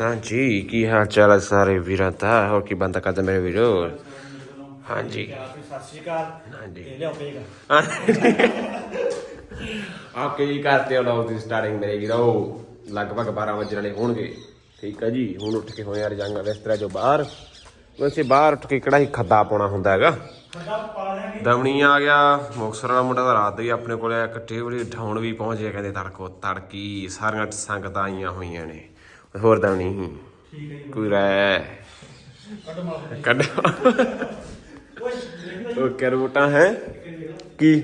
ਹਾਂਜੀ ਕੀ ਹਾਲ ਚਾਲ ਹੈ ਸਾਰੇ ਵੀਰਾਂ ਦਾ? ਹੋਰ ਕੀ ਬੰਦਾ ਕਰਦਾ ਮੇਰੇ ਵੀਰੋ? ਹਾਂਜੀ। ਸਤਿ ਸ਼੍ਰੀ ਅਕਾਲ ਹਾਂਜੀ। ਇਹ ਲਿਆਓ ਪਏਗਾ ਆਪਕੇ ਜੀ ਕਰਤੇ ਹੋ ਲੋਕ ਦੀ ਸਟਾਰਟਿੰਗ ਮੇਰੇ ਵੀਰੋ? ਲਗਭਗ 12 ਵਜੇ ਵਾਲੇ ਹੋਣਗੇ। ਠੀਕ ਹੈ ਜੀ ਹੁਣ ਉੱਠ ਕੇ ਹੋਏ ਯਾਰ ਜਾਂਗਾ ਬਿਸਤਰਾ ਜੋ ਬਾਹਰ ਵੈਸੇ ਬਾਹਰ ਉੱਠ ਕੇ ਕਿਹੜਾ ਹੀ ਖੱਦਾ ਪਾਉਣਾ ਹੁੰਦਾ ਹੈਗਾ? ਦਮਣੀ ਆ ਗਿਆ ਮੁਕਸਰ ਵਾਲਾ ਮੁੰਡਾ ਤਾਂ ਰਾਤ ਹੀ ਆਪਣੇ ਕੋਲੇ ਇੱਕ ਟੇਬਲੀ ਠਾਉਣ ਵੀ ਪਹੁੰਚ ਗਿਆ ਕਹਿੰਦੇ ਤੜਕੋ ਤੜਕੀ ਸਾਰੀਆਂ ਸੰਗਤਾਂ ਆਈਆਂ ਹੋਈਆਂ ਨੇ। ਹੋਰ ਦਮਣੀ ਠੀਕ ਹੈ ਜੀ। ਕੋਈ ਰਹਿ। ਕੱਢ ਮਾਰ ਕੱਢ। ਉਹ ਕਰਬੂਟਾ ਹੈ। ਕੀ?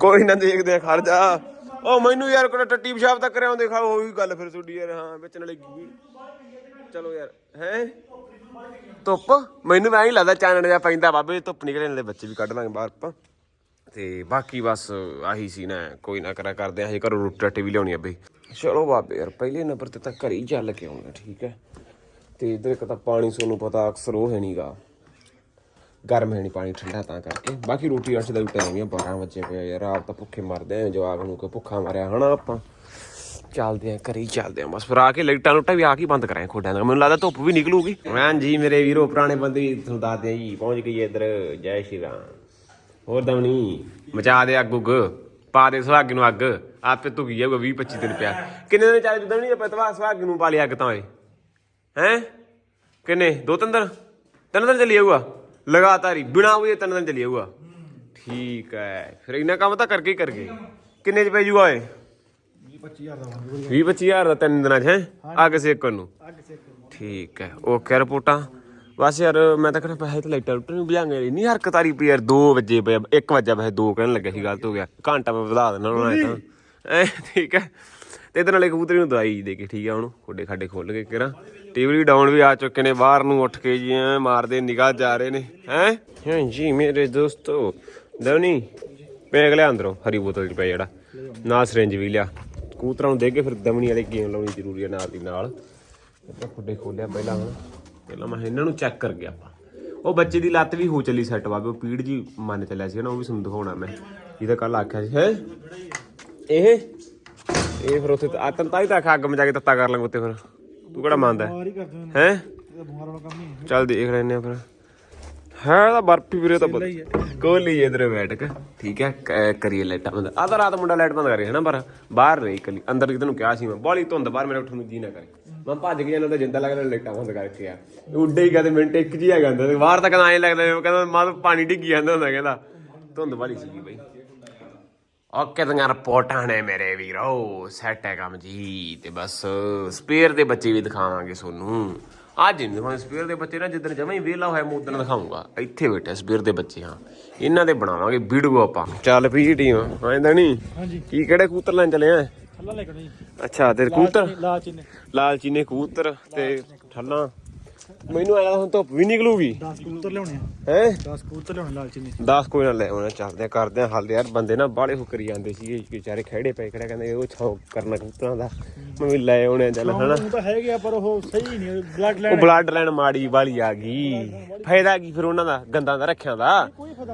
ਕੋਈ ਨਾ ਦੇਖਦੇ ਆ ਖੜ ਜਾ। ਉਹ ਮੈਨੂੰ ਯਾਰ ਕੋਈ ਟੱਟੀ ਪਿਸ਼ਾਬ ਤੱਕ ਕਰਿਆ ਹੁੰਦੇ ਖਾ ਹੋਈ ਗੱਲ ਫਿਰ ਤੁਹਾਡੀ ਯਾਰ ਹਾਂ ਵਿੱਚ ਨਾਲੇ ਚਲੋ ਯਾਰ ਹੈ? ਧੁੱਪ? ਮੈਨੂੰ ਮੈਂ ਹੀ ਲੱਗਦਾ ਚਾਨਣ ਜਿਹਾ ਪੈਂਦਾ ਬਾਬੇ ਧੁੱਪ ਨਿਕਲੇ ਨਾਲੇ ਬੱਚੇ ਵੀ ਕੱਢ ਲਾਂਗੇ ਬਾਹਰ ਆਪਾਂ। ਤੇ ਬਾਕੀ ਬਸ ਆਹੀ ਸੀ ਨਾ, ਕੋਈ ਨਾ ਕਰਾ ਕਰਦੇ ਆ, ਹਜੇ ਘਰੋਂ ਰੋਟੀ ਰਾਟੀ ਵੀ ਲਿਆਉਣੀ ਆ ਬਈ। ਚਲੋ ਬਾਬੇ ਯਾਰ, ਪਹਿਲੇ ਨੰਬਰ ਤੇ ਤਾਂ ਘਰ ਹੀ ਚੱਲ ਕੇ ਆਉਣਾ, ਠੀਕ ਹੈ। ਤੇ ਇਧਰ ਇੱਕ ਤਾਂ ਪਾਣੀ ਸੋਨੂੰ ਪਤਾ ਅਕਸਰ ਉਹ ਹੈ ਨਹੀਂਗਾ ਗਰਮ ਹੈ ਨਹੀਂ ਪਾਣੀ, ਠੰਡਾ ਤਾਂ ਕਰਕੇ। ਬਾਕੀ ਰੋਟੀ ਰਾਟੀ ਦਾ ਵੀ ਟਾਈਮ ਹੀ 12 ਵਜੇ ਪਿਆ ਯਾਰ, ਆਪ ਤਾਂ ਭੁੱਖੇ ਮਰਦੇ ਆ, ਜਵਾਕ ਨੂੰ ਕਿ ਭੁੱਖਾ ਮਾਰਿਆ ਹਨਾ ਆਪਾਂ। ਚੱਲਦੇ ਆ, ਘਰੇ ਹੀ ਚੱਲਦੇ ਆ, ਬਸ ਫਿਰ ਆ ਕੇ ਲਾਈਟਾਂ ਲੁੱਟਾਂ ਵੀ ਆ ਕੇ ਬੰਦ ਕਰਾਂ ਖੋਡਾਂ ਦਾ। ਮੈਨੂੰ ਲੱਗਦਾ ਧੁੱਪ ਵੀ ਨਿਕਲੂਗੀ। ਹਾਂ ਜੀ ਮੇਰੇ ਵੀਰੋ, ਪੁਰਾਣੇ ਬੰਦੇ ਤੁਹਾਨੂੰ ਦੱਸਦੇ ਆ ਜੀ, ਪਹੁੰਚ ਗਈ ਇੱਧਰ। ਜੈ ਸ਼੍ਰੀ ਰਾਮ। ਹੋਰ ਦਮਣੀ ਮਚਾ ਦੇ ਅੱਗ ਉੱਗ ਪਾ ਦੇ ਸੁਹਾਗ ਨੂੰ ਅੱਗ ਆਪੇ ਧੁਗੀ ਜਾਊਗਾ 20 25 ਦਿਨ ਪਿਆ। ਕਿੰਨੇ ਦਿਨ ਚੱਲ ਦਮਣੀ ਜੇ ਪਤਵਾ ਸੁਹਾਗ ਨੂੰ ਪਾ ਲਿਆ ਅੱਗ ਤਾਂ ਓਏ। ਹੈ? ਕਿੰਨੇ? ਦੋ ਤਿੰਨ ਦਿਨ? ਤਿੰਨ ਦਿਨ ਚੱਲੀ ਜਾਊਗਾ? ਲਗਾਤਾਰ ਹੀ ਬਿਨਾ ਉਹ ਤਿੰਨ ਦਿਨ ਚੱਲੀ ਜਾਊਗਾ। ਠੀਕ ਹੈ ਫਿਰ ਇੰਨਾ ਕੰਮ ਤਾਂ ਕਰਕੇ ਹੀ ਕਰਗੇ ਕਿੰਨੇ ਚ ਪੈ ਜੂਗਾ ਓਏ? 25000 ਦਾ ਬੰਦ 20 25000 ਦਾ ਤਿੰਨ ਦਿਨਾਂ ਚ ਹੈ? ਅੱਗ ਸੇਕਣ ਨੂੰ ਅੱਗ ਸੇ ਠੀਕ ਹੈ ਓਕੇ ਰਿਪੋਰਟਾਂ। ਬਸ ਯਾਰ, ਮੈਂ ਤਾਂ ਕਹਿੰਦਾ ਪੈਸੇ ਤੇ ਲਾਈਟਾਂ ਲੁੱਟਣ ਨੂੰ ਬੁਝਾਂਗੇ ਨਹੀਂ ਹਰਕਤਾਰੀ ਪਈ ਯਾਰ 2 ਵਜੇ ਪਿਆ 1 ਵਜੇ ਵੈਸੇ 2 ਕਹਿਣ ਲੱਗਾ ਸੀ, ਗਲਤ ਹੋ ਗਿਆ। ਘੰਟਾ ਮੈਂ ਵਧਾ ਦੇਣਾ ਉਹਨਾਂ ਨੇ ਤਾਂ। ਐ, ਠੀਕ ਹੈ ਤੇ ਇਹਦੇ ਨਾਲੇ ਕਬੂਤਰੀ ਨੂੰ ਦਵਾਈ ਦੇ ਕੇ, ਠੀਕ ਆ ਉਹਨੂੰ ਖੋਡੇ ਖਾਡੇ ਖੋਲ ਕੇ ਕਿਰਾ ਟੀਵੀ ਡਾਊਨ ਵੀ ਆ ਚੁੱਕੇ ਨੇ, ਬਾਹਰ ਨੂੰ ਉੱਠ ਕੇ ਜੀ ਐਂ ਮਾਰਦੇ ਨਿਗਾਹ ਜਾ ਰਹੇ ਨੇ, ਹੈ? ਹਾਂ ਜੀ, ਮੇਰੇ ਦੋਸਤੋ ਦਵਨੀ ਪੈਗ ਲਿਆ ਅੰਦਰੋਂ, ਹਰੀ ਬੋਤਲ ਚ ਪਿਆ ਜਿਹੜਾ। ਨਾਲ ਸਿਰੰਜ ਵੀ ਲਿਆ। ਕਬੂਤਰਾਂ ਨੂੰ ਦੇ ਕੇ ਫਿਰ ਦਮਣੀ ਵਾਲੀ ਗੇਮ ਲਾਉਣੀ ਜ਼ਰੂਰੀ ਹੈ ਨਾਲ ਦੀ ਨਾਲ। ਆਪਾਂ ਖੋਲਿਆ ਪਹਿਲਾਂ। ਹੁਣ ਪਹਿਲਾਂ ਮੈਂ ਇਹਨਾਂ ਨੂੰ ਚੈੱਕ ਕਰ ਗਿਆ ਆਪਾਂ। ਉਹ ਬੱਚੇ ਦੀ ਲੱਤ ਵੀ ਹੋ ਚੱਲੀ ਸੈੱਟ ਵਾਗੇ ਉਹ ਪੀੜ ਜੀ ਮੰਨ ਚੱਲਿਆ ਸੀ ਨਾ ਉਹ ਵੀ ਤੁਹਾਨੂੰ ਦਿਖਾਉਣਾ ਮੈਂ। ਜਿਹਦਾ ਕੱਲ ਆਖਿਆ ਸੀ ਹੈ? ਇਹ? ਇਹ ਫਿਰ ਉੱਥੇ ਆ ਤਾਂ ਹੀ ਤਾਂ ਆਖਿਆ ਅੱਗ ਮਚਾ ਕੇ ਤੱਤਾ ਕਰ ਲਾਂਗੇ ਉੱਤੇ ਫਿਰ। ਤੂੰ ਕਿਹੜਾ ਮੰਨਦਾ ਹੀ? ਹੈ? ਹੈ ਚੱਲ ਦੇਖ ਲੈਨੇ ਆ ਫਿਰ। ਹੈ ਤਾਂ ਬਰਫੀ ਵੀਰੇ ਤਾਂ ਕੋਲੀ ਇਧਰ ਬੈਠ ਕੇ। ਠੀਕ ਹੈ ਕ- ਕਰੀਏ ਲਾਈਟਾਂ ਬੰਦ। ਆ ਤਾਂ ਰਾਤ ਮੁੰਡਾ ਲਾਈਟ ਬੰਦ ਕਰੀ ਹੈ ਨਾ ਪਰ ਬਾਹਰ ਨਹੀਂ ਇਕੱਲੀ। ਅੰਦਰ ਕਿਤੇ ਨੂੰ ਕਿਹਾ ਸੀ ਮੈਂ ਬਾਲੀ ਧੁੰਦ ਬਾਹਰ ਮੇਰੇ ਉੱਠਣ ਨੂੰ ਜੀ ਨਾ ਕਰੇ। ਮੈਂ ਭੱਜ ਕੇ ਜਾਂਦਾ ਤਾਂ ਜਿੰਦਾ ਲੱਗਦਾ ਲਾਈਟਾਂ ਬੰਦ ਕਰਕੇ ਆ। ਉੱਡੇ ਹੀ ਕਹਿੰਦੇ ਮਿੰਟ ਇੱਕ ਜੀ ਆ ਜਾਂਦਾ ਤੇ ਬਾਹਰ ਤਾਂ ਕਹਿੰਦਾ ਐਂ ਲੱਗਦਾ ਜਿਵੇਂ ਕਹਿੰਦਾ ਮਾਂ ਪਾਣੀ ਡਿੱਗੀ ਜਾਂਦਾ ਹੁੰਦਾ ਕਹਿੰਦਾ। ਧੁੰਦ ਵਾਲੀ ਸੀਗੀ ਬਈ। ਓਕੇ ਤਾਂ ਰਿਪੋਰਟਾਂ ਨੇ ਮੇਰੇ ਵੀਰੋ। ਸੈਟ ਹੈ ਕੰਮ ਜੀ ਤੇ ਬਸ। ਸਪੇਅਰ ਦੇ ਬੱਚੇ ਵੀ ਦਿਖਾਵਾਂਗੇ ਤੁਹਾਨੂੰ ਅੱਜ ਨਹੀਂ ਦਿਖਾਉਣੇ ਸਪੇਅਰ ਦੇ ਬੱਚੇ ਨਾ ਜਿੱਦਣ ਜਮਾ ਹੀ ਵਿਹਲਾ ਹੋਇਆ ਮੈਂ ਉਦੋਂ ਦਿਖਾਉਂਗਾ। ਇੱਥੇ ਬੈਠੇ ਸਪੇਅਰ ਦੇ ਬੱਚੇ ਹਾਂ। ਇਹਨਾਂ ਦੇ ਬਣਾਵਾਂਗੇ ਵੀਡੀਓ ਆਪਾਂ। ਚੱਲ ਪਈ ਟੀਮ ਆਂਦਾ ਨਹੀਂ ਹਾਂਜੀ। ਕੀ ਕਿਹੜੇ ਕਬੂਤਰ ਲੈਣ ਚਲੇ ਆ? ਥੱਲਾ ਲੈ ਕੇ ਜੀ। ਅੱਛਾ ਤੇ ਕਬੂਤਰ? ਲਾਲ ਚੀਨੇ ਲਾਲ ਚੀਨੇ। ਕਬੂਤਰ ਤੇ ਠੱਲਾਂ ਮੈਨੂੰ ਆਇਆ ਹੁਣ ਧੁੱਪ ਵੀ ਨਿਕਲੂਗੀ। 10 ਕਬੂਤਰ ਲਿਆਉਣੇ ਆ। ਹੈ? 10 ਕਬੂਤਰ ਲਿਆਉਣੇ ਲਾਲ ਚੀਨੇ 10 ਕੋਈ ਨਾ ਲੈ ਆਉਣਾ ਚੱਲਦੇ ਕਰਦੇ ਆ ਹੱਲ ਯਾਰ ਬੰਦੇ ਨਾ ਬਾਹਲੇ ਹੋ ਕਰੀ ਜਾਂਦੇ ਸੀਗੇ ਵਿਚਾਰੇ ਖੜੇ ਪਏ ਖੜੇ ਕਹਿੰਦੇ ਉਹ ਛਾਉ ਕਰਨਾ ਕਬੂਤਰਾਂ ਦਾ। ਮੈਂ ਵੀ ਲੈ ਆਉਣੇ ਚੱਲ ਹਨਾ? ਉਹ ਤਾਂ ਹੈਗੇ ਪਰ ਉਹ ਸਹੀ ਨਹੀਂ ਬਲੱਡ ਉਹ ਲੈਣ ਬਲੱਡ ਲਾਈਨ ਮਾੜੀ ਵਾਲੀ ਆ ਗਈ। ਫਾਇਦਾ ਕੀ ਫਿਰ ਉਹਨਾਂ ਦਾ ਗੰਦਾਂ ਦਾ ਰੱਖਿਆਂ ਦਾ?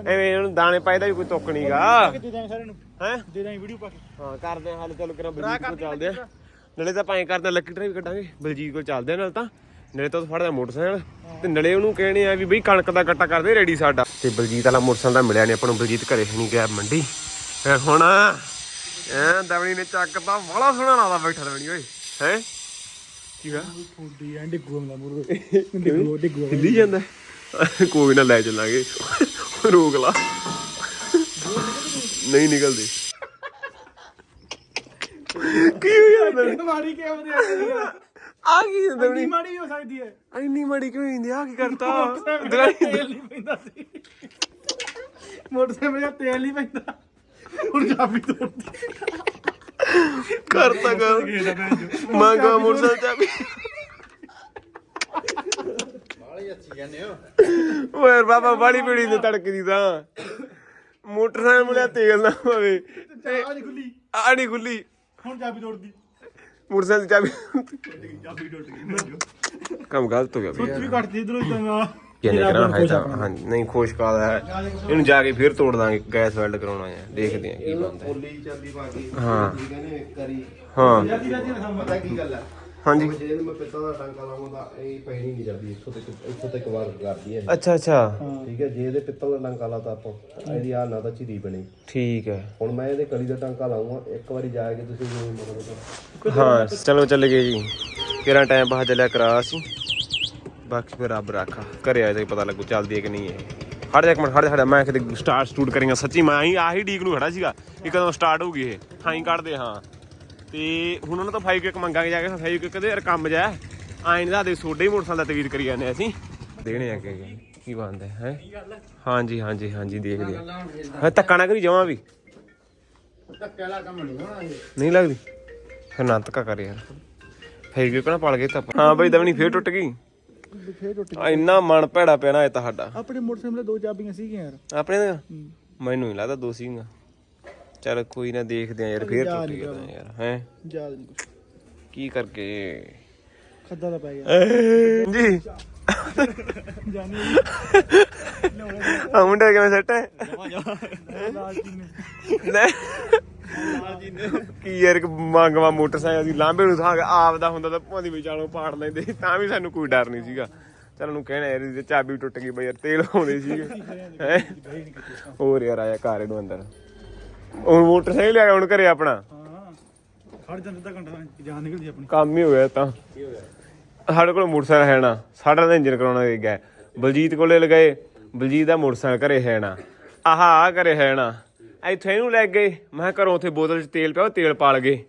ਐਵੇਂ ਉਹਨੂੰ ਦਾਣੇ ਪਾਏ ਦਾ ਵੀ ਕੋਈ ਤੁੱਕ ਨਹੀਂਗਾ ਨਹੀਂ ਦੇ ਦਾਂਗੇ ਸਾਰਿਆਂ ਨੂੰ। ਹੈ? ਦੇ ਦਾਂਗੇ ਵੀਡੀਓ ਪਾ ਕੇ। ਹਾਂ ਕਰਦੇ ਆ ਹੱਲ ਚੱਲ ਕਰਾਂ ਕੋਲ ਚੱਲਦੇ ਆ। ਨਾਲੇ ਤਾਂ ਪਾਏ ਕਰਦੇ ਲੱਕੀ ਡਰਾਈਵ ਕੱਢਾਂਗੇ ਬਲਜੀਤ ਕੋਲ ਚੱਲਦੇ ਨਾਲ ਤਾਂ। ਨਾਲੇ ਤਾਂ ਉਹ ਫੜਦਾ ਮੋਟਰਸਾਈਕਲ ਤੇ ਨਾਲੇ ਉਹਨੂੰ ਕਹਿਣੇ ਆ ਵੀ ਬਈ ਕਣਕ ਦਾ ਕੱਟਾ ਕਰਦੇ ਰੈਡੀ ਸਾਡਾ। ਤੇ ਬਲਜੀਤ ਵਾਲਾ ਮੋਟਰਸਾਈਕਲ ਦਾ ਮਿਲਿਆ ਨਹੀਂ ਆਪਾਂ ਨੂੰ ਬਲਜੀਤ ਘਰੇ ਨਹੀਂ ਗਿਆ ਮੰਡੀ। ਫਿਰ ਹੁਣ ਐ ਦਵਣੀ ਨੇ ਚੱਕ ਤਾਂ ਬੜਾ ਸੋਹਣਾ ਲਾਦਾ ਬੈਠਾ ਦਵਣੀ ਓਏ। ਹੈ? ਕੀ ਹੋਇਆ? ਫੁੱਡੀ ਐਂਡ ਡਿੱਗੂ ਦਾ ਮੁਰਗੇ ਡਿੱਗੂ ਹਿੱਲੀ ਜਾਂਦਾ। ਕੋਈ ਨਾ ਲੈ ਚੱਲਾਂਗੇ। ਰੋਕ ਲਾ। ਨਹੀਂ ਨਿਕਲਦੇ। ਕੀ ਹੋਇਆ? ਮਾੜੀ ਕਿਉਂ ਵਧੀਆ ਆ ਕੀ ਦਵਣੀ ਮਾੜੀ ਹੋ ਸਕਦੀ ਹੈ। ਇੰਨੀ ਮਾੜੀ ਕਿਉਂ ਹੁੰਦੀ? ਆ ਕੀ ਕਰਤਾ? ਤੇਲ ਨਹੀਂ ਪੈਂਦਾ ਸੀ। ਮੋਟਰਸਾਈਕਲ ਦਾ ਤੇਲ ਨਹੀਂ ਪੈਂਦਾ। ਹੁਣ ਚਾਬੀ ਤੋੜਦੀ ਕਰਤਾ ਕਰ ਮੰਗਾ ਮੋਟਰਸਾਈਕਲ ਚਾਬੀ। ਓਏ ਬਾਬਾ ਬਾੜੀ ਪੀੜੀ ਤੇ ਤੜਕਦੀ ਤਾਂ। ਮੋਟਰਸਾਈਕਲ ਮੁਲਿਆ ਤੇਲ ਨਾ ਪਵੇ। ਆਜ ਖੁੱਲੀ। ਆ ਨਹੀਂ ਖੁੱਲੀ। ਹੁਣ ਚਾਬੀ ਤੋੜਦੀ। ਮੋਟਰਸਾਈਕਲ ਦੀ ਚਾਬੀ ਚਾਬੀ ਟੁੱਟ ਗਈ ਕੰਮ ਗਲਤ ਹੋ ਗਿਆ ਬਈ। ਸੁੱਚ ਵੀ ਕੱਟਦੀ ਇਧਰੋਂ ਇਦਾਂ ਕਿਹਨੇ ਕਰਾਂ ਹੈ ਤਾਂ। ਹਾਂ ਨਹੀਂ ਖੁਸ਼ ਕਾਲ ਹੈ? ਇਹਨੂੰ ਜਾ ਕੇ ਫਿਰ ਤੋੜ ਦਾਂਗੇ ਗੈਸ ਵੈਲਡ ਕਰਾਉਣਾ ਹੈ। ਦੇਖਦੇ ਆ ਕੀ ਬਣਦਾ ਹੈ। ਹਾਂ। ਹੈ ਹਾਂ ਪਤਾ ਹੈ ਹਾਂਜੀ। ਜੇ ਇਹਨੂੰ ਮੈਂ ਪਿੱਤਲ ਦਾ ਟਾਂਕਾ ਲਾਉਂਦਾ ਇਹ ਪੈਣੀ ਨਹੀਂ ਜਾਂਦੀ ਇੱਥੋਂ ਤੱਕ ਇੱਥੋਂ ਤੱਕ ਵਾਰ ਕਰਦੀ ਹੈ ਅੱਛਾ ਅੱਛਾ। ਠੀਕ ਹੈ ਜੇ ਇਹਦੇ ਪਿੱਤਲ ਦਾ ਟਾਂਕਾ ਲਾਤਾ ਆਪਾਂ ਤਾਂ ਇਹਦੀ ਆ ਨਾ ਤਾਂ ਚੀਰੀ ਬਣੀ। ਠੀਕ ਹੈ। ਹੁਣ ਮੈਂ ਇਹਦੇ ਕਲੀ ਦਾ ਟਾਂਕਾ ਲਾਉਂਗਾ ਇੱਕ ਵਾਰੀ ਜਾ ਕੇ ਤੁਸੀਂ ਮੈਨੂੰ ਮਤਲਬ ਹਾਂ ਚਲੋ ਚੱਲ ਗਏ ਜੀ। ਕਿਹੜਾ ਟਾਈਮ ਬਾਅਦ ਚੱਲਿਆ ਕਰਾ ਸੀ? ਬਾਕੀ ਫਿਰ ਰੱਬ ਰਾਖਾ ਘਰੇ ਆਏ ਤੇ ਪਤਾ ਲੱਗੂ ਚੱਲਦੀ ਹੈ ਕਿ ਨਹੀਂ ਇਹ ਹਟ ਜਾ ਇੱਕ ਮਿੰਟ ਹਟ ਜਾ ਹਟ ਜਾ। ਮੈਂ ਕਿਤੇ ਸਟਾਰਟ ਸਟੂਡ ਕਰਾਂਗਾ ਸੱਚੀ ਮੈਂ ਆਹੀ ਆਹੀ ਡੀਕ ਨੂੰ ਖੜਾ ਸੀਗਾ ਇਹ ਕਦੋਂ ਸਟਾਰਟ ਹੋਊਗੀ ਇਹ। ਥਾਈ ਕੱਢਦੇ ਹਾਂ। ਤੇ ਹੁਣ ਉਹਨਾਂ ਤੋਂ ਫਾਈਵ ਕਿਕ ਮੰਗਾਂਗੇ ਜਾ ਕੇ ਫਾਈਵ ਕਿਕ ਕਦੇ ਯਾਰ ਕੰਮ ਜਾ। ਆਏ ਨਹੀਂ ਦੱਸਦੇ ਸੋਡੇ ਹੀ ਮੋਟਰਸਾਈਕਲ ਦਾ ਤਵੀਰ ਕਰੀ ਜਾਂਦੇ ਅਸੀਂ। ਦੇਣੇ ਆ ਕੇ ਕੀ ਬੰਦੇ ਹੈ ਹਾਂਜੀ ਹਾਂਜੀ ਹਾਂਜੀ ਦੇਖਦੇ ਆ। ਹਾਂ ਧੱਕਾ ਨਾ ਕਰੀ ਜਾਵਾਂ ਵੀ। ਨਹੀਂ ਲੱਗਦੀ। ਫਿਰ ਨਾ ਧੱਕਾ ਕਰ ਯਾਰ। ਫੇਰ ਕਿਉਂ ਨਾ ਪਲ ਗਏ ਤਾਂ ਹਾਂ ਬਈ ਦਵਣੀ ਫੇਰ ਟੁੱਟ ਗਈ। ਫੇਰ ਟੁੱਟ ਆ ਇੰਨਾ ਮਨ ਭੈੜਾ ਪੈਣਾ ਇਹ ਤੁਹਾਡਾ ਆਪਣੇ ਮੋਟਰਸਾਈਕਲ ਦੇ ਦੋ ਚਾਬੀਆਂ ਸੀਗੀਆਂ ਯਾਰ। ਆਪਣੇ ਦਾ ਮੈਨੂੰ ਨਹੀਂ ਲੱਗਦਾ ਦੋ ਸੀਗਾ ਚਲ ਕੋਈ ਨਾ ਦੇਖਦੇ ਆ ਯਾਰ ਫੇਰ ਜਾ ਟੁੱਟ ਨੀ ਗਿਆ ਤਾਂ ਯਾਰ ਹੈ? ਯਾਦ ਨਹੀਂ ਕੀ ਕਰਕੇ? ਖੱਦਾ ਦਾ ਪੈ ਗਿਆ। ਜੀ। ਜਾਨੀ ਆ ਮੁੰਡਾ ਕਿਵੇਂ ਸੈੱਟ ਹੈ? ਲਾਲਚੀ ਨੇ ਲੈ ਕੀ ਯਾਰ ਇੱਕ ਮੰਗਵਾ ਮੋਟਰਸਾਈਕਲ ਦੀ ਲਾਂਬੇ ਨੂੰ ਥਾਂ ਆਪ ਦਾ ਹੁੰਦਾ ਤਾਂ ਭਾਂਦੀ ਵਿਚਾਲੋਂ ਪਾੜ ਲੈਂਦੇ ਤਾਂ ਵੀ ਸਾਨੂੰ ਕੋਈ ਡਰ ਨਹੀਂ ਸੀਗਾ। ਚਲ ਉਹਨੂੰ ਕਹਿਣਾ ਯਾਰ ਇਹਦੀ ਚਾਬੀ ਟੁੱਟ ਗਈ ਬਈ ਯਾਰ ਤੇਲ ਆਉਂਦੇ ਸੀਗੇ। ਹੈ? ਹੋਰ ਯਾਰ ਆਇਆ ਘਰ ਇਹਨੂੰ ਅੰਦਰ। ਉਹ ਮੋਟਰਸਾਈਕਲ ਲਿਆ ਹੁਣ ਘਰੇ ਆਪਣਾ। ਹਾਂ। ਖੜ ਜਾਂਦਾ ਅੱਧਾ ਘੰਟਾ ਜਾਨ ਨਿਕਲਦੀ ਆਪਣੀ। ਕੰਮ ਹੀ ਹੋ ਗਿਆ ਤਾਂ। ਸਾਡੇ ਕੋਲ ਮੋਟਰਸਾਈਕਲ ਹੈ ਨਾ ਸਾਡਾ ਤਾਂ ਇੰਜਨ ਕਰਾਉਣਾ ਦੇ ਗਿਆ ਬਲਜੀਤ ਕੋਲੇ ਲਗਾਏ ਬਲਜੀਤ ਦਾ ਮੋਟਰਸਾਈਕਲ ਘਰੇ ਹੈ ਨਾ। ਆਹ ਆ ਘਰੇ ਹੈ ਨਾ। ਇੱਥੇ ਇਹਨੂੰ ਲੈ ਗਏ ਮੈਂ ਘਰੋਂ ਉੱਥੇ ਬੋਤਲ 'ਚ ਤੇਲ ਪਿਆ ਉਹ ਤੇਲ ਪਾਲ ਗਏ।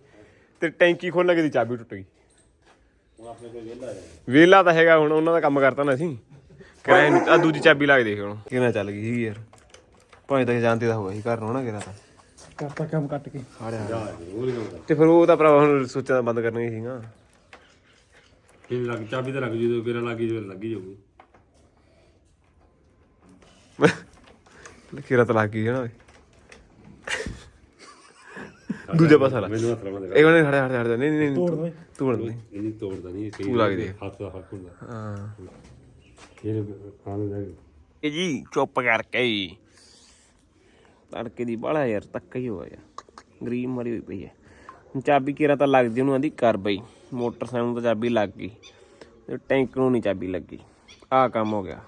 ਤੇ ਟੈਂਕੀ ਖੋਲਣ ਲੱਗੇ ਦੀ ਚਾਬੀ ਟੁੱਟ ਗਈ। ਵੇਲਾ ਤਾਂ ਹੈਗਾ ਹੁਣ ਉਹਨਾਂ ਦਾ ਕੰਮ ਕਰਤਾ ਨਾ ਅਸੀਂ। ਕਿਰਾਏ ਆ ਦੂਜੀ ਚਾਬੀ ਲਾ ਕੇ ਦੇਖ ਹੁਣ। ਕਿਹਨਾਂ ਚੱਲ ਗਈ ਸੀ ਯਾਰ। ਭਾਵੇਂ ਤਾਂ ਜਾਣਦੇ ਦਾ ਹੋਇਆ ਸੀ ਘਰ ਨੂੰ ਨਾ ਤਾਂ। ਕਰਤਾ ਕੰਮ ਕੱਟ ਕੇ। ਤੇ ਫਿਰ ਉਹ ਤਾਂ ਭਰਾਵਾ ਹੁਣ ਸੋਚਿਆ ਤਾਂ ਬੰਦ ਕਰਨੀ ਸੀਗਾ ਕਿਵੇਂ ਲੱਗ ਚਾਬੀ ਤਾਂ ਲੱਗ ਜੂ ਜਦੋਂ ਕਿਰਾ ਲੱਗੀ ਜਦੋਂ ਲੱਗੀ ਜਾਊਗੀ। ਲਕੀਰਾ ਤਾਂ ਲੱਗ ਗਈ ਹੈ ਨਾ ਓਏ। ਦੂਜਾ ਪਾਸਾ ਲਾ। ਮੈਨੂੰ ਹੱਥ ਲਾਉਣਾ ਦੇ ਇਹ ਉਹਨੇ ਖੜਿਆ ਖੜਿਆ ਨਹੀਂ ਨਹੀਂ ਤੋੜ ਦੇ ਤੂੰ ਤੋੜ। ਦੇ ਇਹਦੀ ਤੋੜਦਾ ਨਹੀਂ ਕਈ ਤੂੰ ਲੱਗ ਦੇ। ਹੱਥ ਦਾ ਹੱਕ ਹੁੰਦਾ। ਹਾਂ। ਇਹ ਖਾਣ ਦਾ ਇਹ ਜੀ ਚੁੱਪ ਕਰਕੇ। ਹੀ ਤੜਕੇ ਦੀ ਬਾਲਾ ਯਾਰ, ਤੱਕ ਹੀ ਹੋਇਆ ਯਾਰ। ਗਰੀਬ ਮਰੀ ਹੋਈ ਪਈ ਹੈ। ਚਾਬੀ ਕਿਰਾ ਤਾਂ ਲੱਗਦੀ, ਉਹਨੂੰ ਆਂਦੀ, ਕਰ ਬਈ। ਮੋਟਰਸਾਈਕਲ ਨੂੰ ਤਾਂ ਚਾਬੀ ਲੱਗ ਗਈ ਤੇ ਟੈਂਕ ਨੂੰ ਨਹੀਂ ਚਾਬੀ ਲੱਗੀ। ਆ ਕੰਮ ਹੋ ਗਿਆ।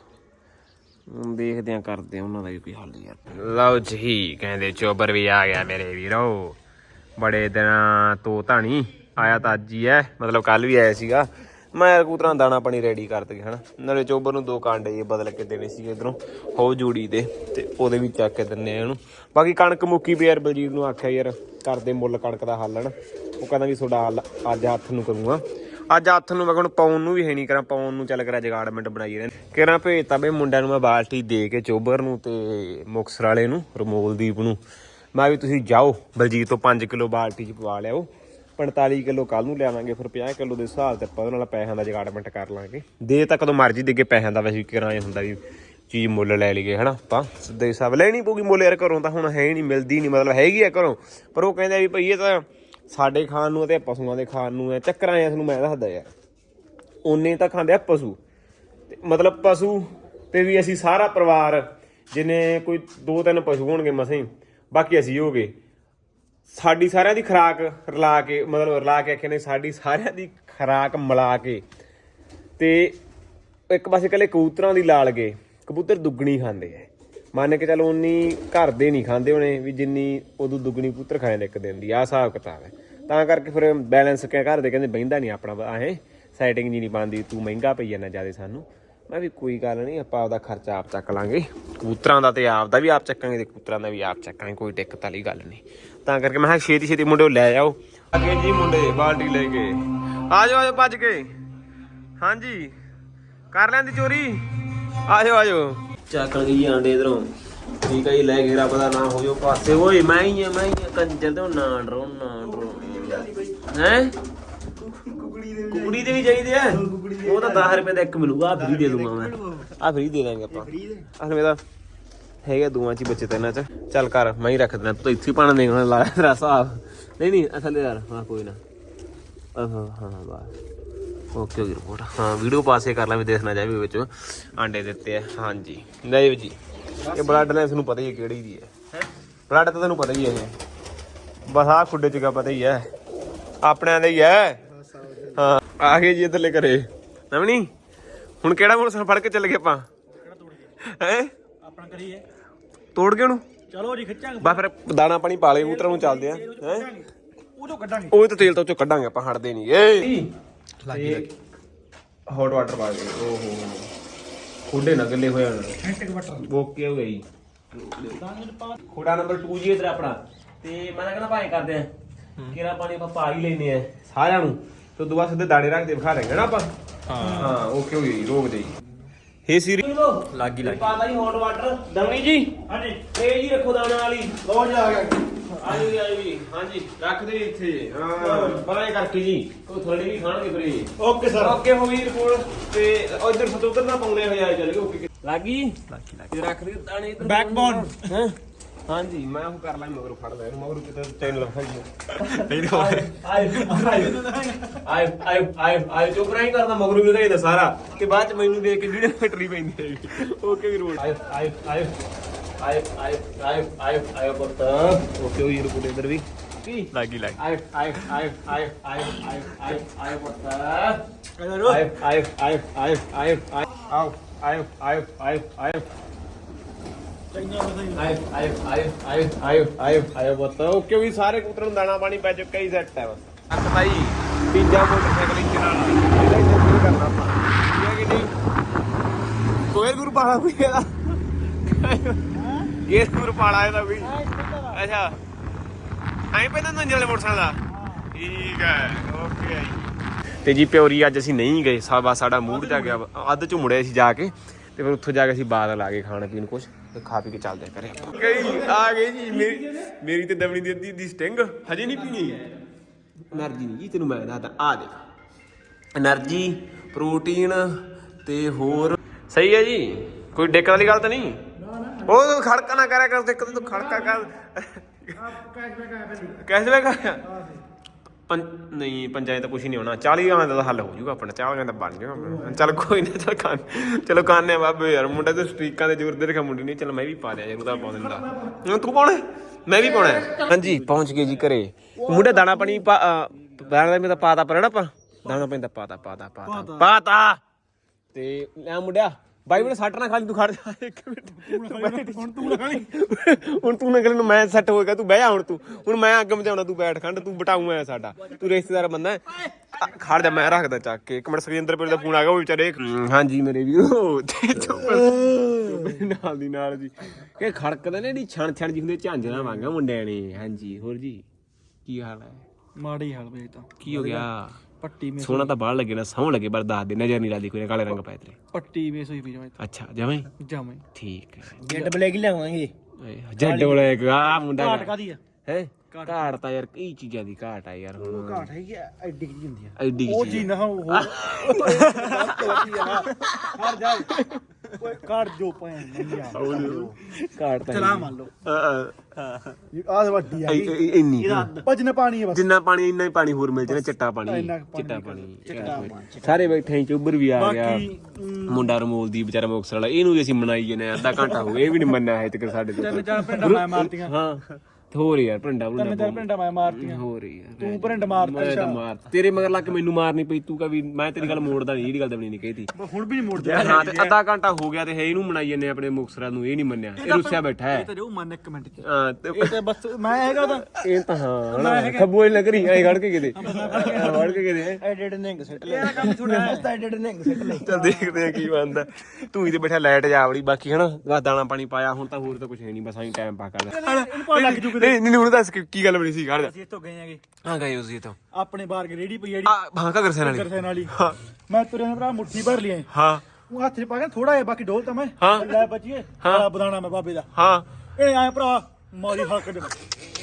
ਹੁਣ ਦੇਖਦੇ ਆਂ ਕਰਦੇ ਆਂ ਉਹਨਾਂ ਦਾ ਵੀ ਕੋਈ ਹੱਲ ਯਾਰ। ਲਓ ਜੀ, ਕਹਿੰਦੇ ਚੋਬਰ ਵੀ ਆ ਗਿਆ ਮੇਰੇ ਵੀਰੋ। ਬੜੇ ਦਿਨਾਂ ਤੋਂ ਧਾਣੀ ਆਇਆ ਤਾਂ ਅੱਜ ਹੀ ਹੈ। ਮਤਲਬ ਕੱਲ ਵੀ ਆਇਆ ਸੀਗਾ। ਮੈਂ ਯਾਰ ਕੂਤਰਾਂ ਦਾਣਾ ਪਾਣੀ ਰੈਡੀ ਕਰ ਦਗੇ ਹਨਾ? ਨਾਲੇ ਚੋਬਰ ਨੂੰ ਦੋ ਕਾਂਡੇ ਜੇ ਬਦਲ ਕੇ ਦੇਣੇ ਸੀ ਇਧਰੋਂ ਹੋ ਜੂੜੀ ਦੇ, ਤੇ ਉਹਦੇ ਵੀ ਚੱਕ ਕੇ ਦਿੰਨੇ ਆ ਇਹਨੂੰ। ਬਾਕੀ ਕਣਕ ਮੁੱਕੀ ਵੀ ਯਾਰ ਬਲਜੀਤ ਨੂੰ ਆਖਿਆ ਯਾਰ ਕਰਦੇ ਮੁੱਲ ਕਣਕ ਦਾ ਹੱਲ, ਹਨਾ? ਉਹ ਕਹਿੰਦਾ ਵੀ ਤੁਹਾਡਾ ਹੱਲ ਅੱਜ ਹੱਥ ਨੂੰ ਕਰੂੰਗਾ। ਅੱਜ ਹੱਥ ਨੂੰ, ਮੈਂ ਹੁਣ ਪਾਉਣ ਨੂੰ ਵੀ ਹੈ ਨਹੀਂ ਕਰਾਂ, ਪਾਉਣ ਨੂੰ ਚੱਲ ਕਰਾਂ ਜਗਾੜਮੈਂਟ ਬਣਾਈ ਰਹੇ ਕਿਹੜਾ ਭੇਜਤਾ ਬਈ ਮੁੰਡਿਆਂ ਨੂੰ ਮੈਂ ਬਾਲਟੀ ਦੇ ਕੇ ਚੋਬਰ ਨੂੰ ਤੇ ਮੁਕਸਰ ਵਾਲੇ ਨੂੰ, ਰਮੋਲਦੀਪ ਨੂੰ। ਮੈਂ ਵੀ ਤੁਸੀਂ ਜਾਓ, ਬਲਜੀਤ ਤੋਂ 5 ਕਿਲੋ ਬਾਲਟੀ ਚ ਪਵਾ ਲਿਆਓ। 45 ਕਿਲੋ ਕੱਲ ਨੂੰ ਲਿਆਵਾਂਗੇ, ਫਿਰ 50 ਕਿਲੋ ਦੇ ਹਿਸਾਬ ਤੇ ਆਪਾਂ ਉਹਦੇ ਨਾਲ ਪੈਸਿਆਂ ਦਾ ਜਗਾੜਮੈਂਟ ਕਰ ਲਾਂਗੇ। ਦੇ ਤਾਂ ਕਦੋਂ ਮਰਜ਼ੀ ਦੇਗੇ ਪੈਸਿਆਂ ਦਾ ਵੈਸੇ ਕਿਰਾਏ ਹੁੰਦਾ ਵੀ ਚੀਜ਼ ਮੁੱਲ ਲੈ ਲਈਏ, ਹਨਾ ਆਪਾਂ? ਸਿੱਧੇ ਹਿਸਾਬ ਲੈਣੀ ਪਊਗੀ ਮੁੱਲ ਯਾਰ ਘਰੋਂ ਤਾਂ ਹੁਣ ਹੈ ਨਹੀਂ, ਮਿਲਦੀ ਨਹੀਂ, ਮਤਲਬ ਹੈਗੀ ਆ ਘਰੋਂ। ਪਰ ਉਹ ਕਹਿੰਦੇ ਵੀ ਭਈ ਇਹ ਤਾਂ ਸਾਡੇ ਖਾਣ ਨੂੰ ਤੇ ਪਸ਼ੂਆਂ ਦੇ ਖਾਣ ਨੂੰ ਹੈ ਚੱਕਰਾਂ ਐ ਤੁਹਾਨੂੰ ਮੈਂ ਦੱਸਦਾ ਯਾਰ। ਉਹਨੇ ਤਾਂ ਖਾਂਦੇ ਆ ਪਸ਼ੂ। ਤੇ ਮਤਲਬ ਪਸ਼ੂ ਤੇ ਵੀ ਅਸੀਂ ਸਾਰਾ ਪਰਿਵਾਰ, ਜਿਨੇ ਕੋਈ ਦੋ ਤਿੰਨ ਪਸ਼ੂ ਹੋਣਗੇ ਮਸੇ, ਬਾਕੀ ਅਸੀਂ ਹੋਗੇ ਸਾਡੀ ਸਾਰਿਆਂ ਦੀ ਖੁਰਾਕ ਰਲਾ ਕੇ, ਮਤਲਬ ਰਲਾ ਕੇ ਆਖੇ ਨੇ, ਸਾਡੀ ਸਾਰਿਆਂ ਦੀ ਖੁਰਾਕ ਮਿਲਾ ਕੇ ਤੇ ਇੱਕ ਪਾਸੇ ਕੱਲੇ ਕਬੂਤਰਾਂ ਦੀ ਲਾਲ ਗਏ। ਕਬੂਤਰ ਦੁੱਗਣੀ ਖਾਂਦੇ ਐ ਮੰਨ ਕੇ ਚਲੋ ਉਨੀ ਘਰ ਦੇ ਨਹੀਂ ਖਾਂਦੇ ਹੋਣੇ ਵੀ ਜਿੰਨੀ ਉਦੋਂ ਦੁੱਗਣੀ ਕਬੂਤਰ ਖਾਏ ਨੇ ਇੱਕ ਦਿਨ ਦੀ, ਆਹ ਹਿਸਾਬ ਕਿਤਾਬ ਹੈ। ਤਾਂ ਕਰਕੇ ਫਿਰ ਬੈਲੈਂਸ ਕਿਆ ਘਰ ਦੇ ਕਹਿੰਦੇ ਬਹਿੰਦਾ ਨਹੀਂ ਆਪਣਾ ਆਹੇ ਸੈਟਿੰਗ ਜੀ ਨਹੀਂ ਬਣਦੀ, ਤੂੰ ਮਹਿੰਗਾ ਪਈ ਜਾਂਦਾ ਜ਼ਿਆਦਾ ਸਾਨੂੰ। ਮੈਂ ਵੀ ਕੋਈ ਗੱਲ ਨਹੀਂ, ਆਪਾਂ ਆਪਦਾ ਖਰਚਾ ਆਪ ਚੱਕ ਲਾਂਗੇ। ਕਬੂਤਰਾਂ ਦਾ ਤੇ ਆਪ ਦਾ ਵੀ ਆਪ ਚੱਕਾਂਗੇ ਤੇ ਕਬੂਤਰਾਂ ਦਾ ਵੀ ਆਪ ਚੱਕਾਂਗੇ, ਕੋਈ ਦਿੱਕਤ ਵਾਲੀ ਗੱਲ ਨਹੀਂ। ਤਾਂ ਕਰਕੇ ਮੈਂ ਕਿਹਾ ਛੇਤੀ ਛੇਤੀ ਮੁੰਡੇ ਲੈ ਜਾਓ ਅੱਗੇ ਜੀ ਮੁੰਡੇ ਬਾਲਟੀ ਲੈ ਕੇ। ਆ ਜਾਓ ਆ ਜਾਓ ਭੱਜ ਕੇ। ਹਾਂਜੀ। ਕਰ ਲੈਂਦੀ ਚੋਰੀ। ਆ ਜਾਓ ਆ ਜਾਓ ਚੱਕ ਗਈ ਆਂਡੇ ਇਧਰੋਂ। ਠੀਕ ਹੈ ਜੀ ਲੈ ਕੇ ਰੱਬ ਦਾ ਨਾਮ ਹੋ ਜਾਓ ਪਾਸੇ। ਓਏ ਮੈਂ ਹੀ ਆ ਮੈਂ ਹੀ ਆ ਕੰਜਰ ਤੇ ਨਾ ਡਰੋ ਨਾ ਡਰੋ ਹੈ? ਕੁਕੜੀ ਦੇ ਵੀ ਚਾਹੀਦੇ ਆ। ਉਹ ਤਾਂ 10 ਰੁਪਏ ਦਾ ਇੱਕ ਮਿਲੂਗਾ ਆ ਫ੍ਰੀ ਦੇ ਦੂੰਗਾ ਮੈਂ। ਆ ਫ੍ਰੀ ਦੇ ਦਾਂਗੇ ਆਪਾਂ। ਅਸਲ ਵਿੱਚ ਤਾਂ ਹੈਗਾ ਦੋਵਾਂ ਚ ਹੀ ਬੱਚੇ ਤਿੰਨਾਂ ਚ। ਚੱਲ ਕਰ ਮੈਂ ਹੀ ਰੱਖ ਦੇਣਾ ਤੂੰ ਇੱਥੇ ਹੀ ਪਾਣਾ ਦੇਣਾ ਲਾਇਆ ਤੇਰਾ ਹਿਸਾਬ। ਨਹੀਂ ਨਹੀਂ ਅਸਲ ਯਾਰ ਹਾਂ ਕੋਈ ਨਾ। ਆਹ ਹਾਂ ਹਾਂ ਬਾਸ। ਓਕੇ ਹੋ ਗਈ ਰਿਪੋਰਟ ਹਾਂ ਵੀਡੀਓ ਪਾਸੇ ਕਰ ਲਾਂ ਵੀ ਦੇਖਣਾ ਜਾਵੇ ਵਿੱਚ ਆਂਡੇ ਦਿੱਤੇ ਆ। ਹਾਂਜੀ। ਜੀ ਇਹ ਬਲੱਡ ਲਾਈਨ ਤੁਹਾਨੂੰ ਪਤਾ ਹੀ ਹੈ ਕਿਹੜੀ ਦੀ ਹੈ। ਬਲੱਡ ਤਾਂ ਤੈਨੂੰ ਪਤਾ ਹੀ ਹੈ ਇਹ। ਬਸ ਆਹ ਖੁੱਡੇ ਚ ਪਤਾ ਹੀ ਹੈ। ਆਪਣਿਆਂ ਦਾ ਹੀ ਹੈ। ਹਾਂ ਆ ਗਏ ਜੀ ਇੱਧਰਲੇ ਘਰੇ। ਨਵਣੀ ਹੁਣ ਕਿਹੜਾ ਮੋਟਰਸਾਈਕਲ ਫੜ ਕੇ ਚੱਲ ਗਏ ਆਪਾਂ? ਹੈ? ਆਪਣਾ ਕਰੀਏ ਤੋੜ ਕੇ ਉਹਨੂੰ? ਚਲੋ ਜੀ ਖਿੱਚਾਂਗੇ। ਬਾ ਫਿਰ ਦਾਣਾ ਪਾਣੀ ਪਾ ਲੇ ਕਬੂਤਰਾਂ ਨੂੰ ਚੱਲਦੇ ਆ ਹੈ? ਉਹ ਤੋਂ ਕੱਢਾਂਗੇ। ਉਹ ਤਾਂ ਤੇਲ ਤੋਂ ਚੋਂ ਕੱਢਾਂਗੇ ਆਪਾਂ ਹਟਦੇ ਨਹੀਂ। ਏ ਲੱਗੀ ਹੌਟ ਵਾਟਰ ਪਾ ਦੇ ਓਹੋ ਖੁੱਡੇ ਨਾ ਗੱਲੇ ਹੋਇਆ ਹੈਂਟਕ ਬਟਰ ਓਕੇ ਹੋ ਗਈ ਖੋੜਾ ਨੰਬਰ 2 ਜੀ ਇਧਰ ਆਪਣਾ। ਤੇ ਮੈਂ ਤਾਂ ਕਹਿੰਦਾ ਭਾਵੇਂ ਕਰਦੇ ਆ। ਕਿਹੜਾ ਪਾਣੀ ਆਪਾਂ ਪਾ ਹੀ ਲੈਨੇ ਆ ਸਾਰਿਆਂ ਨੂੰ। ਤੇ ਦੁਆ ਸਿੱਧੇ ਦਾਣੇ ਰੱਖ ਦੇ ਵਿਖਾ ਲੈਂਗੇ ਨਾ ਆਪਾਂ। ਹਾਂ। ਹਾਂ ਓਕੇ ਹੋ ਗਈ ਰੋਕ ਦੇ ਹੇ ਸੀਰੀ। ਲੱਗੀ ਲੱਗੀ ਪਾਦਾ ਜੀ ਹੌਟ ਵਾਟਰ ਦਵਣੀ ਜੀ ਹਾਂਜੀ। ਇਹ ਜੀ ਰੱਖੋ ਦਾਣਾ ਵਾਲੀ। ਲੋ ਜਾ ਗਿਆ ਆਜੋ ਜੀ ਆਜੋ ਜੀ ਹਾਂਜੀ ਰੱਖ ਦੇ ਇੱਥੇ। ਹਾਂ ਬਾਰੇ ਕਰਕੇ ਜੀ। ਉਹ ਥੋੜੀ ਵੀ ਖਾਣਗੇ ਫਿਰ ਇਹ। Okay sir. ਓਕੇ ਹੋ ਗਈ ਰਿਪੋਰਟ ਤੇ ਉਧਰ ਸਤੁੱਤਰ ਨਾ ਪਾਉਣੇ ਹੋਏ ਆ ਚੱਲ ਗਏ ਓਕੇ ਲੱਗੀ ਲੱਗੀ ਲੱਗੀ ਰੱਖ ਦੇ ਦਾਣੇ ਇਧਰ Backbone। ਹੈ? ਹਾਂਜੀ ਮੈਂ ਉਹ ਕਰ ਲਾਂ ਮਗਰ ਫੜ ਲੈ ਮਗਰ ਕਿਤੇ ਚੈਨਲ ਫਾਈ ਨਹੀਂ ਤਾਂ ਆਏ ਆਏ ਆਏ ਆਏ ਆਏ ਚੁੱਪ ਨਹੀਂ ਕਰਦਾ ਮਗਰ ਵੀ ਲਗਾਈਦਾ ਸਾਰਾ ਤੇ ਬਾਅਦ ਚ ਮੈਨੂੰ ਦੇਖ ਕੇ ਜਿਹੜੇ ਫਟਰੀ ਪੈਂਦੀ ਹੈ ਓਕੇ ਵੀ ਰੋਡ ਆਏ ਆਏ ਆਏ ਆਏ ਆਏ ਆਏ ਆਏ ਆਏ ਪੁੱਤ ਓਕੇ ਉਹ ਰਿਪੋਰਟ ਇਧਰ ਵੀ ਕੀ ਲੱਗੀ ਲੱਗੀ ਆਏ ਆਏ ਆਏ ਆਏ ਆਏ ਆਏ ਆਏ ਆਏ ਪੁੱਤ ਕਰੋ ਆਏ ਆਏ ਆਏ ਆਏ ਆਏ ਆਏ ਆਓ ਆਏ ਆਏ ਆਏ ਆਏ ਚੰਗਾ ਬਤਾਈ ਆਏ ਆਏ ਆਏ ਆਏ ਆਏ ਆਏ ਆਏ ਪੁੱਤ ਓਕੇ ਵੀ ਸਾਰੇ ਕਬੂਤਰਾਂ ਨੂੰ ਦਾਣਾ ਪਾਣੀ ਪੈ ਚੁੱਕਾ ਹੀ ਸੈੱਟ ਹੈ ਬਸ। ਅੱਕ ਭਾਈ ਤੀਜਾ ਮੋਟਰਸਾਈਕਲ ਇੰਜਨ ਵਾਲਾ ਇਹਦਾ ਇੰਜਨ ਸ਼ੁਰੂ ਕਰਨਾ ਆਪਾਂ। ਠੀਕ ਹੈ ਕਿ ਨਹੀਂ? ਕੋਈ ਗੁਰੂ ਪਾਲਾ ਕੋਈ ਇਹਦਾ। ਗੇਸ ਗੁਰੂ ਪਾਲਾ ਇਹਦਾ ਵੀ। ਅੱਛਾ। ਐਂ ਪੈਂਦਾ ਨਾ ਇੰਜਨ ਵਾਲੇ ਮੋਟਰਸਾਈਕਲ ਦਾ? ਠੀਕ ਹੈ ਓਕੇ ਆਈ ਤੇ ਜੀ ਪਿਉਰੀ ਅੱਜ ਅਸੀਂ ਨਹੀਂ ਗਏ। ਸਾਬਾ ਸਾਡਾ ਮੂਡ ਜਾ ਗਿਆ ਅੱਧ ਚ ਮੁੜਿਆ ਸੀ ਜਾ ਕੇ। ਤੇ ਫਿਰ ਉੱਥੋਂ ਜਾ ਕੇ ਅਸੀਂ ਬਾਦਲ ਆ ਗਏ ਖਾਣ ਪੀਣ ਕੁਝ ਤੇ ਖਾ ਪੀ ਕੇ ਚੱਲਦੇ ਕਰੇ ਗਈ ਆ ਗਈ ਜੀ ਮੇਰੀ ਮੇਰੀ ਤੇ ਦਵਣੀ ਦੀ ਦੀ ਸਟਿੰਗ ਹਜੇ ਨਹੀਂ ਪੀਣੀ। એનર્ਜੀ ਨਹੀਂ ਜੀ ਤੈਨੂੰ ਮੈਂ ਦੱਸਦਾ ਆ ਦੇਖ। ਐਨਰਜੀ ਪ੍ਰੋਟੀਨ ਤੇ ਹੋਰ। ਸਹੀ ਹੈ ਜੀ? ਕੋਈ ਡੇਕਣ ਵਾਲੀ ਗੱਲ ਤਾਂ ਨਹੀਂ? ਉਹ ਖੜਕਾ ਨਾ ਕਰਿਆ ਕਰ ਤੇ ਤੂੰ ਖੜਕਾ ਕਰ। ਕੈਸ਼ਬੈਕ ਆਇਆ ਕੈਸ਼ਬੈਕ ਆਇਆ? ਨਹੀਂ ਪੰਜਾਂ ਤਾਂ ਕੁਝ ਨਹੀਂ ਹੋਣਾ। 40 ਆਵਾਂ ਦਾ ਤਾਂ ਹੱਲ ਹੋ ਜਾਊਗਾ ਆਪਣਾ 40 ਦਾ ਬਣ ਜਾਊਗਾ ਆਪਣਾ। ਚੱਲ ਕੋਈ ਨਾ ਚੱਲ ਖਾਨ ਚਲੋ ਖਾਣੇ ਬਾਬੇ ਯਾਰ ਮੁੰਡਾ ਤੇ ਸਟ੍ਰੀਕਾਂ ਦੇ ਜ਼ੋਰ ਦੇ ਰੱਖਿਆ ਮੁੰਡੀ ਨਹੀਂ ਚੱਲ ਮੈਂ ਵੀ ਪਾ ਦਿਆ ਯਾਰ ਉਹਦਾ ਪਾ ਦਿੰਦਾ। ਹੁਣ ਤੂੰ ਪਾਉਣਾ? ਹੈ? ਮੈਂ ਵੀ ਪਾਉਣਾ। ਹਾਂਜੀ ਪਹੁੰਚ ਗਏ ਜੀ ਘਰੇ। ਮੁੰਡਾ ਦਾਣਾ ਪਾਣੀ ਦਾਣਾ ਦਾ ਮੈਂ ਤਾਂ ਪਾਤਾ ਪਰ ਨਾ ਪਾ ਦਾਣਾ ਪੈਂਦਾ ਪਾਤਾ ਪਾਤਾ ਪਾਤਾ ਪਾਤਾ ਤੇ ਲੈ ਮੁੰਡਿਆ। ਬਾਈ ਬਣੇ ਸੱਟ ਨਾ ਖਾਲੀ ਤੂੰ ਖੜ ਜਾ ਇੱਕ ਮਿੰਟ। ਹੁਣ ਤੂੰ ਲਗਾ ਲਈ। ਹੁਣ ਤੂੰ ਨਗਲ ਨੂੰ ਮੈਂ ਸੈੱਟ ਹੋ ਗਿਆ ਤੂੰ ਬਹਿ ਜਾ ਹੁਣ ਤੂੰ। ਹੁਣ ਮੈਂ ਅੱਗ ਮਚਾਉਣਾ ਤੂੰ ਬੈਠ ਖੰਡ ਤੂੰ ਬਟਾਊ ਐ ਸਾਡਾ। ਤੂੰ ਰਿਸ਼ਤੇਦਾਰ ਬੰਦਾ ਹੈ। ਖੜ ਜਾ ਮੈਂ ਰੱਖਦਾ ਚੱਕ ਕੇ। ਇੱਕ ਮਿੰਟ ਸੁਖਜਿੰਦਰ ਦਾ ਫੋਨ ਆ ਗਿਆ ਉਹ ਵਿਚਾਰੇ ਹਮ, ਹਾਂਜੀ ਮੇਰੇ ਵੀਰੋ। ਤੇ ਚੁੱਪ। ਨਾਲ ਦੀ ਨਾਲ ਜੀ। ਕਿ ਖੜਕਦੇ ਨੇ ਨੀ ਛਣ ਛਣ ਜੀ ਹੁੰਦੇ ਝਾਂਜਰਾਂ ਵਾਂਗਾ ਮੁੰਡਿਆਂ ਨੇ। ਹਾਂਜੀ ਹੋਰ ਜੀ ਕੀ ਹਾਲ ਹੈ? ਮਾੜੀ ਹਾਲ ਵੇ ਤਾਂ। ਕੀ ਹੋ ਗਿਆ? ਪੱਟੀ ਮੇ ਸੋਹਣਾ ਤਾਂ ਬਾਹਰ ਲੱਗੇ ਨਾ ਸੌਂ ਲੱਗੇ ਪਰ ਦੱਸ ਦੇ ਨਜ਼ਰ ਨਹੀਂ ਲੱਗਦੀ ਕੋਈ ਨਾ ਕਾਲੇ ਰੰਗ ਪਾਏ ਤੇਰੇ। ਪੱਟੀ ਮੇ ਸੋਈ ਪੀ ਜਾਵੇਂ ਅੱਛਾ ਜਵੇਂ ਜਾਵੇਂ ਠੀਕ ਹੈ। ਗੇਟ ਬਲੈਕ ਲਿਆਵਾਂਗੇ। ਜੱਡ ਵਾਲੇ ਆ ਮੁੰਡਾ ਘਾਟ ਕਾਦੀ ਆ। ਹੈ? ਘਾਟ ਤਾਂ ਯਾਰ ਕਈ ਚੀਜ਼ਾਂ ਦੀ ਘਾਟ ਆ ਯਾਰ ਹੁਣ ਘਾਟ ਹੈਗੀ ਆ ਐਡੀ ਕੀ ਹੁੰਦੀ ਆ। ਐਡੀ ਉਹ ਚੀਜ਼ ਚੀਜ਼ ਨਾ ਉਹ ਹਰ। ਜਾ ਕੋਈ ਘਾਟ ਜੋ ਪਏ ਨਹੀਂ ਆ। ਘਾਟ ਤਾਂ ਚਲਾ ਮੰਨ ਲਓ। ਹਾਂ ਆਹ ਵੱਡੀ ਆ। ਇੰਨੀ ਭਜਨ ਪਾਣੀ ਹੈ ਬਸ। ਜਿੰਨਾ ਪਾਣੀ ਇੰਨਾ ਹੀ ਪਾਣੀ ਹੋਰ ਮਿਲ ਜਾਣਾ ਚਿੱਟਾ ਪਾਣੀ। ਇੰਨਾ ਕੁ ਪਾਣੀ ਚਿੱਟਾ ਪਾਣੀ ਸਾਰੇ ਬੈਠੇ ਆਂ ਚੁੱਬਰ ਵੀ ਆ ਗਿਆ। ਮੁੰਡਾ ਰਮੋਲ ਦੀ ਵਿਚਾਰਾ ਮੁਕਸਰ ਵਾਲਾ ਇਹਨੂੰ ਵੀ ਅਸੀਂ ਮਨਾਈ ਜਨੇ ਅੱਧਾ ਘੰਟਾ ਹੋ ਗਿਆ ਇਹ ਵੀ ਨਹੀਂ ਮੰਨਿਆ ਹੈ ਤੱਕ ਸਾਡੇ ਤੋਂ। ਤਿੰਨ ਚਾਰ ਪਿੰਡਾਂ ਮੈਂ ਮਾਰਤੀਆਂ। ਹਾਂ। ਹੋਰ ਯਾਰ ਭੰਡਾ ਤਿੰਨ ਭੁੰਡਾ ਚਾਰ ਪਿੰਡਾਂ ਮੈਂ ਮਾਰਤੀਆਂ। ਹੋਰ ਯਾਰ ਤੂੰ ਪਿੰਡ ਮਾਰਤਾ ਮੈਂ ਤਾਂ ਮਾਰ ਤੇਰੇ ਮਗਰ ਲੱਗ ਕੇ ਮੈਨੂੰ ਮਾਰਨੀ ਪਈ ਤੂੰ ਕਹ ਵੀ ਮੈਂ ਤੇਰੀ ਗੱਲ ਮੋੜਦਾ ਨਹੀਂ ਜਿਹੜੀ ਗੱਲ ਦਬਣੀ ਨਹੀਂ ਕਹੀਦੀ ਹੁਣ ਵੀ ਨਹੀਂ ਮੁੜਦੇ ਹਾਂ ਤੇ ਅੱਧਾ ਘੰਟਾ ਹੋ ਗਿਆ ਤੇ ਹੈ ਇਹਨੂੰ ਮਨਾਈ ਜੰਨੇ ਆਪਣੇ ਮੁਕਸਰਾਂ ਨੂੰ ਇਹ ਨਹੀਂ ਮੰਨਿਆ। ਇਹ ਰੁੱਸਿਆ ਬੈਠਾ ਹੈ। ਇਹ ਤਾਂ ਜੋ ਮਨ ਇੱਕ ਮਿੰਟ ਚ। ਹਾਂ ਤੇ ਇਹ ਤੇ ਬਸ ਮੈਂ ਹੈਗਾ ਤਾਂ। ਇਹ ਤਾਂ ਹਾਂ ਨਾ ਖੱਬੂ ਲੱਗ ਰਹੀ ਐ ਖੜ ਕੇ ਕਿਤੇ। ਖੜ ਕੇ ਕਿਤੇ। ਐਡਿਟ ਨਿੰਗ ਸੈਟ ਲੈ। ਕੰਮ ਥੋੜਾ ਹੈ। ਐਡਿਟ ਨਿੰਗ ਸੈਟ ਲੈ। ਚੱਲ ਦੇਖਦੇ ਆ ਕੀ ਬਣਦਾ। ਤੂੰ ਹੀ ਤੇ ਬੈਠਾ ਲਾਈਟ ਜਾਵੜੀ ਬਾਕੀ ਹਨਾ ਬਸ ਦਾਣਾ ਪਾਣੀ ਪਾਇਆ ਹੁਣ ਤਾਂ ਹੋਰ ਤਾਂ ਕੁਝ ਹੈ ਨਹੀਂ ਬਸ ਐਂ ਟਾਈਮ ਪਾ ਕਰਦਾ ਇਹਨੂੰ ਪਾ ਲੱਗ ਜੂ ਨਹੀਂ ਨਹੀਂ ਹੁਣ ਦੱਸ ਕੀ- ਕੀ ਗੱਲ ਬਣੀ ਸੀ ਖੜ ਜਾ। ਅਸੀਂ ਇੱਥੋਂ ਗਏ ਆਗੇ ਹਾਂ ਗਏ ਉਸ ਜੀ ਤੋਂ ਆਪਣੇ ਬਾਹਰ ਕੇ ਰੇੜੀ ਪਈ ਆ ਜਿਹੜੀ। ਹਾਂ ਕਾ ਕਰਸੇ ਵਾਲੀ। ਕਰਸੈਨ ਵਾਲੀ। ਹਾਂ। ਮੈਂ ਤੁਰੇ ਨੇ ਭਰਾ ਮੁੱਠੀ ਭਰ ਲਈ ਹਾਂ। ਉਹ ਹੱਥ 'ਚ ਪਾ ਕੇ ਥੋੜਾ ਜਿਹਾ ਬਾਕੀ ਡੋਲ ਤਾਂ ਮੈਂ। ਹਾਂ। ਲੈ ਬਚੀਏ ਕਾਲਾ ਬਦਾਨਾ ਮੈਂ ਬਾਬੇ ਦਾ। ਹਾਂ। ਇਹ ਆਏ ਭਰਾ ਮਾਰੀ ਹੱਕ ਦੇ।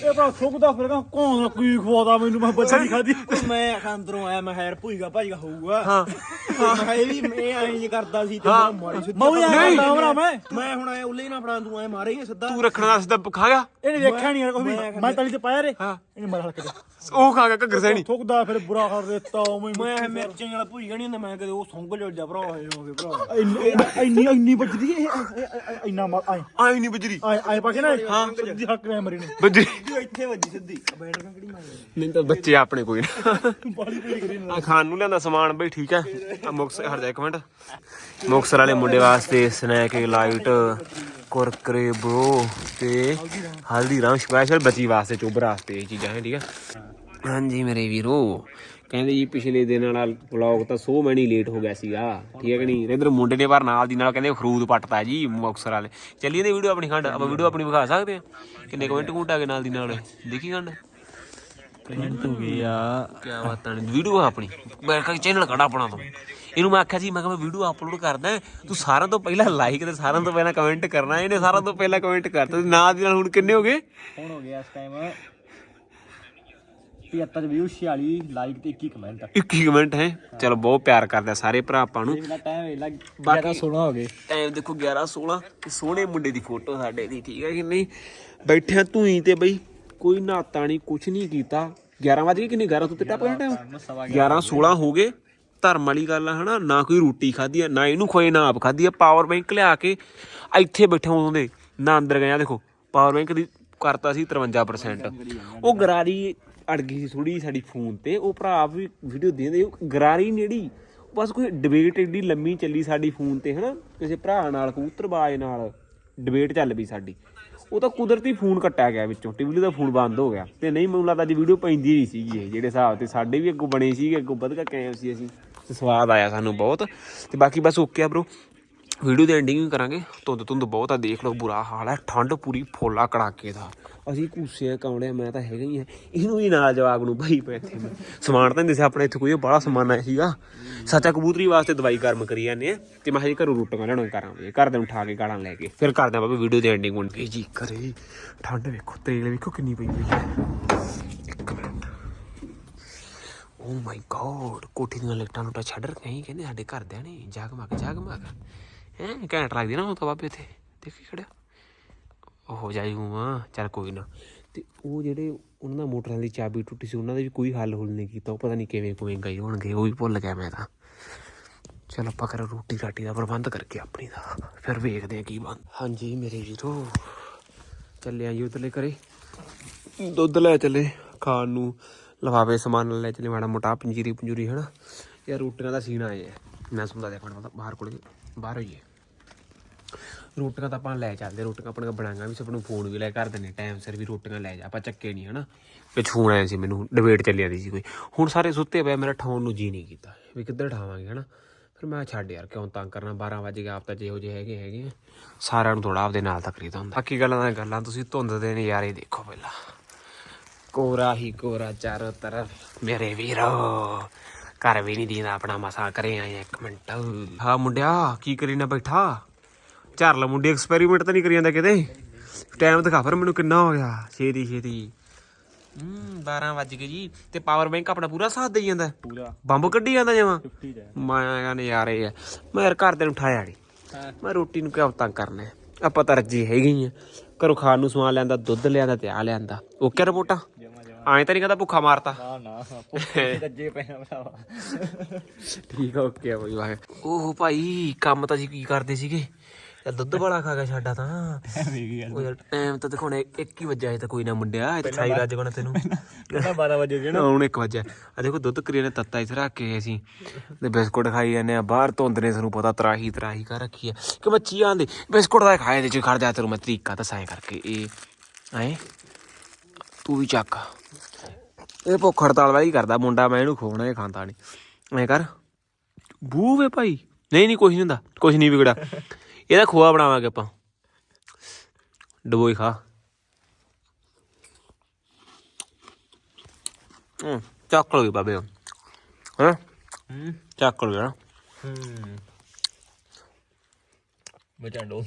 ਇਹ ਭਰਾ ਸੁੱਕਦਾ ਫਿਰ ਕਹਾਂ ਕੌਣ ਕੀ ਖਵਾਦਾ ਮੈਨੂੰ? ਮੈਂ ਬੱਚੀ ਨਹੀਂ ਖਾਦੀ ਮੈਂ ਅੰਦਰੋਂ ਆਇਆ ਮੈਂ ਹੈਰ ਭੂਈਗਾ ਭਾਈਗਾ ਹੋਊਗਾ। ਹਾਂ। ਮੈਂ ਇਹ ਵੀ ਮੈਂ ਐਂ ਜੀ ਕਰਦਾ ਸੀ ਤੇ ਮੈਂ ਮਾਰੀ ਸਿੱਧਾ ਮੈਂ ਆਇਆ ਹੁਣ ਐ ਉੱਲੇ ਨਾ ਫੜਾ ਤੂੰ ਐ ਮਾਰੇਂਗੇ ਸਿੱਧਾ। ਤੂੰ ਰੱਖਣਾ ਸਿੱਧਾ ਖਾ ਗਿਆ? ਇਹਨੇ ਵੇਖਿਆ ਨਹੀਂ ਕੁਝ ਵੀ। ਮੈਂ ਤਲੀ ਤੇ ਪਾਇਆ ਰੇ। ਹਾਂ। ਇਹਨੇ ਮਾਰ ਹੱਕ ਦੇ ਉਹ ਖਾ ਗਿਆ ਘੱਗਰ ਸੈਣੀ ਥੁੱਕਦਾ ਫਿਰ ਬੁਰਾ ਕਰ ਦਿੱਤਾ ਉਵੇਂ ਮੈਂ ਇਹ ਮਿਰਚਾਂ ਵਾਲਾ ਭੂਈਗਾ ਨਹੀਂ ਹੁੰਦਾ ਮੈਂ ਕਦੇ ਉਹ ਸੰਗ ਜੋ ਜਾ ਭਰਾ ਹੋਏ ਹੋਗੇ ਭਰਾ। ਇੰਨੀ ਇੰਨੀ ਵੱਜਦੀ ਇਹ ਇੰਨਾ ਮਾਰ ਆਏ। ਆਈ ਨਹੀਂ ਬਜਰੀ ਆਏ ਆਏ ਪਾ ਕੇ ਨਾ ਹਾਂ। ਸਿੱਧੀ ਹੱਕ ਨੇ ਮਰੀ ਨੇ। ਬਜਰੀ ਵੀਡੀਓ ਇੱਥੇ ਵੱਜੀ ਸਿੱਧੀ। ਬੈਠ ਕਿਹੜੀ ਮਾਰੀ ਨਹੀਂ ਤਾਂ ਬੱਚੇ ਆਪਣੇ ਕੋਈ ਨਾ। ਆ ਖਾਣ ਨੂੰ ਲਿਆਂਦਾ ਸਮਾਨ ਬਈ, ਠੀਕ ਹੈ ਆ ਮੁਕਸ ਹਟ ਜਾ ਇੱਕ ਮਿੰਟ। ਮੁਕਸਰ ਵਾਲੇ ਮੁੰਡੇ ਵਾਸਤੇ ਸਨੈਕ ਲਾਈਟ ਕੁਰਕਰੇ ਬ్రో ਤੇ ਹਲਦੀਰਾਮ ਸਪੈਸ਼ਲ ਬੱਚੀ ਵਾਸਤੇ, ਚੋਬਰ ਵਾਸਤੇ, ਇਹ ਚੀਜ਼ਾਂ ਹੈ ਠੀਕ ਹੈ ਹਾਂਜੀ ਮੇਰੇ ਵੀਰੋ ਕਹਿੰਦੇ ਜੀ ਪਿਛਲੇ ਦਿਨ ਵਾਲਾ ਵਲੌਗ ਤਾਂ ਸੋ ਮੈਨੀ ਲੇਟ ਹੋ ਗਿਆ ਸੀਗਾ। ਠੀਕ ਹੈ ਕਿ ਨਹੀਂ? ਇਧਰ ਮੁੰਡੇ ਨੇ ਪਰ ਨਾਲ ਦੀ ਨਾਲ ਕਹਿੰਦੇ ਖਰੂਦ ਪੱਟਤਾ ਜੀ ਮੁਕਸਰ ਵਾਲੇ। ਚੱਲੀਏ ਤੇ ਵੀਡੀਓ ਆਪਣੀ ਖੰਡ ਆਪਾਂ ਵੀਡੀਓ ਆਪਣੀ ਵਿਖਾ ਸਕਦੇ ਆ ਕਿੰਨੇ ਕਮੈਂਟ ਕੂਟ ਆ ਗਏ ਨਾਲ ਦੀ ਨਾਲ? ਦੇਖੀ ਖੰਡ? ਕਮੈਂਟ ਹੋ ਗਿਆ ਕੀ ਬਾਤਾਂ ਨੇ ਵੀਡੀਓ ਆਪਣੀ। ਮੈਂ ਕਿਹਾ ਚੈਨਲ ਕੜਾ ਆਪਣਾ ਤੋਂ। ਇਹਨੂੰ ਮੈਂ ਆਖਿਆ ਸੀ ਮੈਂ ਕਿਹਾ ਮੈਂ ਵੀਡੀਓ ਅਪਲੋਡ ਕਰਦਾ। ਤੂੰ ਸਾਰਿਆਂ ਤੋਂ ਪਹਿਲਾਂ ਲਾਈਕ ਤੇ ਸਾਰਿਆਂ ਤੋਂ ਪਹਿਲਾਂ ਕਮੈਂਟ ਕਰਨਾ ਇਹਨੇ ਸਾਰਿਆਂ ਤੋਂ ਪਹਿਲਾਂ ਕਮੈਂਟ ਕਰਤਾ। ਨਾਲ ਦੀ ਨਾਲ ਹੁਣ ਕਿੰਨੇ ਹੋ ਗਏ? ਹੁਣ ਹੋ ਗਿਆ ਇਸ ਟਾਈਮ 75 ਵਿਊ 46 ਲਾਈਕ ਤੇ 21 ਕਮੈਂਟ 21 ਕਮੈਂਟ ਹੈ। ਚਲੋ ਬਹੁਤ ਪਿਆਰ ਕਰਦੇ ਆ ਸਾਰੇ ਭਰਾ ਆਪਾਂ ਨੂੰ। ਇਹਦਾ ਟਾਈਮ ਵੇਲਾ ਬਾਕੀ 16 ਹੋ ਗਏ। ਟਾਈਮ ਦੇਖੋ 11 16 ਤੇ ਸੋਹਣੇ ਮੁੰਡੇ ਦੀ ਫੋਟੋ ਸਾਡੇ ਦੀ ਠੀਕ ਹੈ ਕਿ ਨਹੀਂ? ਬੈਠਿਆ ਹੀ ਤੇ ਬਈ ਕੋਈ ਨਾਤਾ ਨਹੀਂ ਕੁਛ ਨਹੀਂ ਕੀਤਾ। 11 ਵਜੇ ਕਿੰਨੇ 11 ਤੋਂ ਟੱਪ ਗਿਆ ਟਾਈਮ 11 16 ਹੋ ਗਏ। ਧਰਮ ਵਾਲੀ ਗੱਲ ਆ ਹਨਾ? ਨਾ ਕੋਈ ਰੋਟੀ ਖਾਧੀ ਆ ਨਾ ਇਹਨੂੰ ਖੋਏ ਨਾ ਆਪ ਖਾਧੀ ਆ। ਪਾਵਰ ਬੈਂਕ ਲਿਆ ਕੇ ਇੱਥੇ ਬੈਠੇ ਉਦੋਂ ਦੇ ਨਾ ਅੰਦਰ ਗਿਆ ਦੇਖੋ। ਪਾਵਰ ਬੈਂਕ ਦੀ ਕਰਤਾ ਸੀ 53% ਉਹ ਗਰਾਰੀ ਅੜ ਗਈ ਸੀ ਥੋੜੀ ਸਾਡੀ ਫੋਨ ਤੇ, ਉਹ ਭਰਾ ਵੀ ਵੀਡੀਓ ਦੇਂਦੇ ਉਹ ਗਰਾਰੀ ਨੇੜੀ ਬਸ ਕੋਈ ਡਿਬੇਟ ਏਡੀ ਲੰਮੀ ਚੱਲੀ ਸਾਡੀ ਫੋਨ ਤੇ, ਹਨਾ? ਕਿਸੇ ਭਰਾ ਨਾਲ ਕਬੂਤਰਬਾਜ਼ ਨਾਲ ਡਿਬੇਟ ਚੱਲ ਪਈ ਸਾਡੀ। ਉਹ ਤਾਂ ਕੁਦਰਤੀ ਫੋਨ ਕੱਟਿਆ ਗਿਆ ਵਿੱਚੋਂ ਟਿਵਲੀ ਦਾ ਫੋਨ ਬੰਦ ਹੋ ਗਿਆ। ਤੇ ਨਹੀਂ, ਮੈਨੂੰ ਲੱਗਦਾ ਜੀ ਵੀਡੀਓ ਪੈਂਦੀ ਨਹੀਂ ਸੀਗੀ ਇਹ, ਜਿਹੜੇ ਹਿਸਾਬ ਤੇ ਸਾਡੇ ਵੀ ਅੱਗੋਂ ਬਣੇ ਸੀਗੇ, ਅੱਗੋਂ ਵਧਗਾ ਕੈਮ ਸੀ ਅਸੀਂ, ਤੇ ਸਵਾਦ ਆਇਆ ਸਾਨੂੰ ਬਹੁਤ। ਤੇ ਬਾਕੀ ਬਸ ਓਕੇ ਆ ਬ్రో ਵੀਡੀਓ ਦੀ ਐਂਡਿੰਗ ਵੀ ਕਰਾਂਗੇ। ਧੁੰਦ ਧੁੰਦ ਬਹੁਤ ਆ, ਦੇਖ ਲਓ, ਬੁਰਾ ਹਾਲ ਹੈ ਠੰਡ ਪੂਰੀ ਫੋਲਾ ਕੜਾਕੇ ਦਾ। ਅਸੀਂ ਕੂਸੇ ਕੌੜੇ ਮੈਂ ਤਾਂ ਹੈਗਾ ਹੀ ਆ। ਇਹਨੂੰ ਵੀ ਨਾਲ ਜਵਾਬ ਨੂੰ ਭਾਈ ਪਏ ਇੱਥੇ ਮੈਂ ਸਮਾਨ ਤਾਂ ਨਹੀਂ ਦੱਸਿਆ, ਆਪਣੇ ਇੱਥੇ ਕੋਈ ਬੜਾ ਸਮਾਨ ਆਇਆ ਸੀਗਾ। ਸੱਚਾ ਕਬੂਤਰੀ ਵਾਸਤੇ ਦਵਾਈ ਗਰਮ ਕਰੀ ਜਾਂਦੇ ਆ। ਤੇ ਮੈਂ ਹਜੇ ਘਰੋਂ ਰੋਟੀਆਂ ਲੈਣੋਂ ਕਰਾਂਗੇ ਘਰ ਦੇ ਨੂੰ ਉਠਾ ਕੇ ਗਾਲਾਂ ਲੈ ਕੇ। ਫਿਰ ਕਰਦੇ ਆ ਬਾਬਾ ਵੀਡੀਓ ਦੀ ਐਂਡਿੰਗ ਹੁਣ। ਵੀ ਜੀ ਕਰੇ ਠੰਡ ਵੇਖੋ, ਤੇਲ ਵੇਖੋ ਕਿੰਨੀ ਪਈ ਹੋਈ ਹੈ। ਇੱਕ ਮਿੰਟ। ਓ ਮਾਈ ਗੋਡ ਕੋਠੀ ਦੀਆਂ ਲਾਈਟਾਂ ਨੂੰ ਤਾਂ ਛੱਡ ਰਖੀਆਂ ਕਹਿੰਦੇ ਸਾਡੇ ਘਰਦਿਆਂ ਨੇ ਜਗਮਗ ਜਗਮਗ। ਹੈ, ਘੈਂਟ ਲੱਗਦੀ ਨਾ ਉਹ ਤਾਂ ਬਾਬੇ ਇੱਥੇ ਦੇਖੀ ਖੜਿਆ। ਉਹ ਜਾਈੂਗਾ ਚੱਲ ਕੋਈ ਨਾ। ਤੇ ਉਹ ਜਿਹੜੇ ਉਹਨਾਂ ਦਾ ਮੋਟਰਾਂ ਦੀ ਚਾਬੀ ਟੁੱਟੀ ਸੀ, ਉਹਨਾਂ ਦਾ ਵੀ ਕੋਈ ਹੱਲ ਹੁੱਲ ਨਹੀਂ ਕੀਤਾ। ਉਹ ਪਤਾ ਨਹੀਂ ਕਿਵੇਂ ਕਿਵੇਂ ਗਏ ਹੋਣਗੇ, ਉਹ ਵੀ ਭੁੱਲ ਗਿਆ ਮੈਂ ਤਾਂ। ਚਲ ਆਪਾਂ ਕਰ ਰੋਟੀ ਰਾਟੀ ਦਾ ਪ੍ਰਬੰਧ ਕਰਕੇ ਆਪਣੀ ਦਾ ਫਿਰ ਵੇਖਦੇ ਆ ਕੀ ਬਣ ਹਾਂਜੀ ਮੇਰੇ ਵੀਰੋ ਚੱਲਿਆ ਜੀ ਉਤਲੇ ਕਰੇ ਦੁੱਧ ਲੈ ਚੱਲੇ, ਖਾਣ ਨੂੰ। ਲਵਾਵੇ ਸਮਾਨ ਲੈ ਚੱਲੇ, ਮਾੜਾ ਮੋਟਾ ਪੰਜੀਰੀ ਪੰਜੂਰੀ ਹਨਾ। ਯਾਰ ਰੋਟੀਆਂ ਦਾ ਸੀਨ ਆਏ ਆਇਆ ਮੈਂ ਸੁਣਦਾ ਦੇਖਣ ਵਾਲਾ ਬਾਹਰ ਕੋਲੇ, ਬਾਹਰ ਹੋਈਏ ਰੋਟੀਆਂ ਤਾਂ ਆਪਾਂ ਲੈ ਚੱਲਦੇ, ਰੋਟੀਆਂ ਆਪਣੀਆਂ ਬਣਾਈਆਂ ਵੀ ਸਭ ਨੂੰ ਫੋਨ ਵੀ ਲੈ ਕਰ ਦਿੰਦੇ ਟਾਈਮ ਸਿਰ ਵੀ ਰੋਟੀਆਂ ਲੈ ਜਾ, ਆਪਾਂ ਚੱਕੇ ਨਹੀਂ ਹਨਾ। ਵਿੱਚ ਫੋਨ ਆਇਆ ਸੀ ਮੈਨੂੰ ਡਿਬੇਟ ਚੱਲੀ ਜਾਂਦੀ ਸੀ ਕੋਈ। ਹੁਣ ਸਾਰੇ ਸੁੱਤੇ ਪਏ ਮੇਰਾ ਠਾਉਣ ਨੂੰ ਜੀ ਨਹੀਂ ਕੀਤਾ, ਵੀ ਕਿੱਧਰ ਠਾਵਾਂਗੇ ਹਨਾ। ਫਿਰ ਮੈਂ ਛੱਡ ਯਾਰ, ਕਿਉਂ ਤੰਗ ਕਰਨਾ 12 ਵਜੇ ਆਪ ਤਾਂ ਜਿਹੋ ਜਿਹੇ ਹੈਗੇ ਹੈਗੇ ਆ। ਸਾਰਿਆਂ ਨੂੰ ਥੋੜਾ ਆਪਦੇ ਨਾਲ ਤਕਰੀਦਾ ਹੁੰਦਾ। ਬਾਕੀ ਗੱਲਾਂ ਦਾ ਗੱਲਾਂ, ਤੁਸੀਂ ਧੁੰਦ ਦੇ ਨਜ਼ਾਰੇ ਦੇਖੋ ਪਹਿਲਾਂ। ਕੋਰਾ ਹੀ ਕੋਰਾ ਚਾਰੋ ਤਰਫ, ਮੇਰੇ ਵੀਰੋ। ਘਰ ਵੀ ਨਹੀਂ ਦੀਦਾ ਆਪਣਾ ਮਸਾ ਕਰੇ ਆਏ ਇੱਕ ਮਿੰਟ। ਹਾਂ ਮੁੰਡਿਆ, ਕੀ ਕਰੀ ਨਾ ਬੈਠਾ? ਝਰ ਲਾ ਮੁੰਡੇ ਐਕਸਪੈਰੀਮੈਂਟ ਤਾਂ ਨਹੀਂ ਕਰੀ ਜਾਂਦਾ ਕਿਤੇ। ਟਾਈਮ ਦਿਖਾ ਫਿਰ ਮੈਨੂੰ ਕਿੰਨਾ ਹੋ ਗਿਆ। ਛੇਤੀ ਛੇਤੀ। ਹੂੰ 12 ਵੱਜ ਗਏ ਜੀ। ਤੇ ਪਾਵਰ ਬੈਂਕ ਆਪਣਾ ਪੂਰਾ ਸਾਥ ਦੇਈ ਜਾਂਦਾ। ਪੂਰਾ। ਬੰਬ ਕੱਢੀ ਜਾਂਦਾ ਜਮਾ। 50 ਦਾ ਮੈਂ ਕਹਿੰਦਾ ਨਜ਼ਾਰੇ ਆ। ਮੈਂ ਯਾਰ ਘਰ ਦੇ ਨੂੰ ਉਠਾਇਆ ਨਹੀਂ ਮੈਂ ਰੋਟੀ ਨੂੰ ਕਿਉਂ ਤੰਗ ਕਰਨਾ? ਆਪਾਂ ਤਾਂ ਰੱਜੀ ਹੈਗੇ ਹੀ ਆ। ਘਰੋਂ ਖਾਣ ਨੂੰ ਸਮਾਨ ਲਿਆਂਦਾ ਦੁੱਧ ਲਿਆਂਦਾ ਤੇ ਆ ਲਿਆਂਦਾ। ਓਕੇ ਰਿਪੋਰਟਾਂ? ਐਂ ਤਾਂ ਨਹੀਂ ਕਹਿੰਦਾ ਭੁੱਖਾ ਮਾਰਤਾ। ਨਾ ਨਾ ਪੁੱਛੇ ਰੱਜੇ ਪੈਣਾ ਭਰਾਵਾ। ਠੀਕ ਆ ਓਕੇ ਆ ਬਈ ਵਾਹ ਓਹ ਭਾਈ ਕੰਮ ਤਾਂ ਜੀ ਕੀ ਕਰਦੇ ਸੀਗੇ? ਯਾਰ ਦੁੱਧ ਵਾਲਾ ਖਾ ਗਿਆ ਸਾਡਾ ਤਾਂ। ਉਹ ਯਾਰ ਟਾਈਮ ਤਾਂ ਦਿਖਾਉਣਾ 1 ਹੀ ਵਜੇ ਤਾਂ ਕੋਈ ਨਾ ਮੁੰਡਿਆ ਇਹ ਤਾਂ ਖਾਈ ਰੱਜ ਗਣਾ ਤੈਨੂੰ। ਕਹਿੰਦਾ 12 ਵਜੇ ਜੇ ਨਾ। ਹੁਣ 1 ਵਜੇ ਆ ਦੇਖੋ ਦੁੱਧ ਕਰੀਏ ਨੇ ਤੱਤਾ ਇੱਥੇ ਰੱਖ ਕੇ ਅਸੀਂ ਤੇ ਬਿਸਕੁਟ ਖਾਈ ਜਾਂਦੇ ਆ ਬਾਹਰ ਧੁੰਦ ਨੇ ਸਾਨੂੰ ਪਤਾ ਤਰਾਹੀ ਤਰਾਹੀ ਕਰ ਰੱਖੀ ਆ। ਕਿ ਬੱਚੀ ਆਂਦੇ ਬਿਸਕੁਟ ਦਾ ਖਾਏ ਦੇ ਚ ਖੜ ਜਾ ਤੈਨੂੰ ਮੈਂ ਤਰੀਕਾ ਦੱਸਾਂ ਕਰਕੇ। ਇਹ ਐ ਤੂੰ ਵੀ ਚੱਕ। ਇਹ ਭੁੱਖ ਹੜਤਾਲ ਵਾਲੀ ਕਰਦਾ ਮੁੰਡਾ ਮੈਂ ਇਹਨੂੰ ਖੋਣਾ ਇਹ ਖਾਂਦਾ ਨਹੀਂ ਐ ਕਰ। ਬੂ ਵੇ ਭਾਈ। ਨਹੀਂ ਨਹੀਂ ਕੁਝ ਨਹੀਂ ਹੁੰਦਾ ਕੁਝ ਨਹੀਂ ਵਿਗੜਾ ਇਹਦਾ ਖੋਆ ਬਣਾਵਾਂਗੇ ਆਪਾਂ। ਡਬੋਈ ਖਾ। ਹੂੰ ਚੱਕ ਲਓ ਬਾਬੇ ਹਾਂ ਹੂੰ। ਚੱਕ ਲਓ ਨਾ ਹੂੰ। ਬਚਾ ਡੋਲ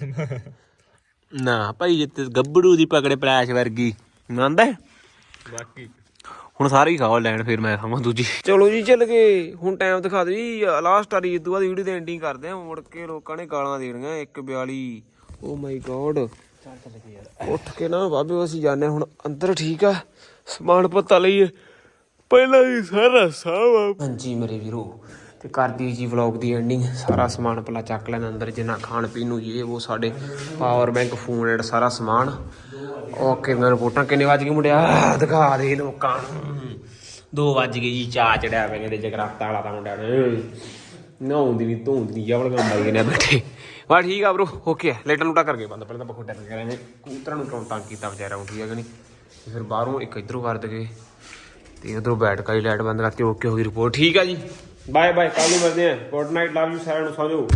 ਨਾ ਭਾਈ ਜਿੱਤੇ ਗੱਬੜੂ ਦੀ ਪਕੜੇ ਪਲਾਸ਼ ਵਰਗੀ। ਮੰਨਦਾ ਬਾਕੀ। ਹੁਣ ਸਾਰੇ ਹੀ ਖਾਓ ਲੈਣ ਫਿਰ ਮੈਂ ਖਾਵਾਂ ਦੂਜੀ। ਚਲੋ ਜੀ ਚੱਲ ਗਏ। ਹੁਣ ਟਾਈਮ ਦਿਖਾ ਦਿਓ ਜੀ। ਲਾਸਟ ਵਾਲੀ ਇਦੋਂ ਬਾਅਦ ਵੀਡੀਓ ਦੀ ਐਂਡਿੰਗ ਕਰਦੇ ਆ ਮੁੜ ਕੇ ਲੋਕਾਂ ਨੇ ਗਾਲਾਂ ਦੇਣੀਆਂ 142 ਓ ਮਾਈ ਗੋਡ ਉੱਠ ਕੇ ਨਾ ਬਾਬੇ ਅਸੀਂ ਜਾਣੇ ਹੁਣ ਅੰਦਰ ਠੀਕ ਆ? ਸਮਾਨ ਪਤਾ ਲਈਏ। ਪਹਿਲਾਂ ਹੀ ਸਾਰਾ ਸਾਵਾ ਹਾਂਜੀ ਮੇਰੇ ਵੀਰੋ। ਤੇ ਕਰਦੀ ਜੀ ਵਲੌਗ ਦੀ ਐਂਡਿੰਗ ਸਾਰਾ ਸਮਾਨ ਪਹਿਲਾਂ ਚੱਕ ਲੈਣਾ ਅੰਦਰ, ਜਿੰਨਾ ਖਾਣ ਪੀਣ ਨੂੰ ਇਹ ਉਹ ਸਾਡੇ ਪਾਵਰ ਬੈਂਕ ਫੋਨ ਐਂਡ ਸਾਰਾ ਸਮਾਨ। ਓਕੇ ਮੈਂ ਰਿਪੋਰਟਾਂ ਕਿੰਨੇ ਵੱਜ ਗਏ ਮੁੰਡਿਆ? ਦਿਖਾ ਦੇ ਲੋਕਾਂ ਨੂੰ। 2 ਵੱਜ ਗਏ ਜੀ ਚਾਹ ਚੜਿਆ ਪੈ ਜਿਹੜੇ ਜਗਰਾਤਾ ਵਾਲਾ ਤਾਂ ਮੁੰਡਿਆਂ ਨੇ। ਨਹਾਉਂਦੀ ਨਹੀਂ ਧੋਂਦੀ ਨਹੀਂ ਜਵਲ ਕੰਮ ਮਾਰੀ ਨੇ ਬੈਠੇ। ਵਾ ਠੀਕ ਆ ਬ్రో ਓਕੇ ਆ। ਲਾਈਟਾਂ ਕਰਕੇ ਬੰਦ, ਪਹਿਲਾਂ ਤਾਂ ਬਖੋਟਾ ਕਰਕੇ ਨੇ ਕਬੂਤਰਾਂ ਨੂੰ ਕਿਉਂ ਤੰਗ ਕੀਤਾ ਵਿਚਾਰਾ ਨੂੰ ਠੀਕ ਹੈ ਕਿ ਨਹੀਂ? ਫਿਰ ਬਾਹਰੋਂ ਇੱਕ ਇਧਰੋਂ ਕਰ ਦਗੇ ਤੇ ਉਧਰੋਂ ਬੈਠ ਕੇ ਲਾਈਟ ਬੰਦ ਕਰਤੀ ਓਕੇ ਹੋ ਗਈ ਰਿਪੋਰਟ ਠੀਕ ਆ ਜੀ। ਬਾਏ ਬਾਏ ਕੱਲ ਨੂੰ ਮਿਲਦੇ ਆ ਗੁੱਡ ਨਾਈਟ ਲਵ ਯੂ ਸਾਰਿਆਂ ਨੂੰ ਸੌਂ ਜਾਓ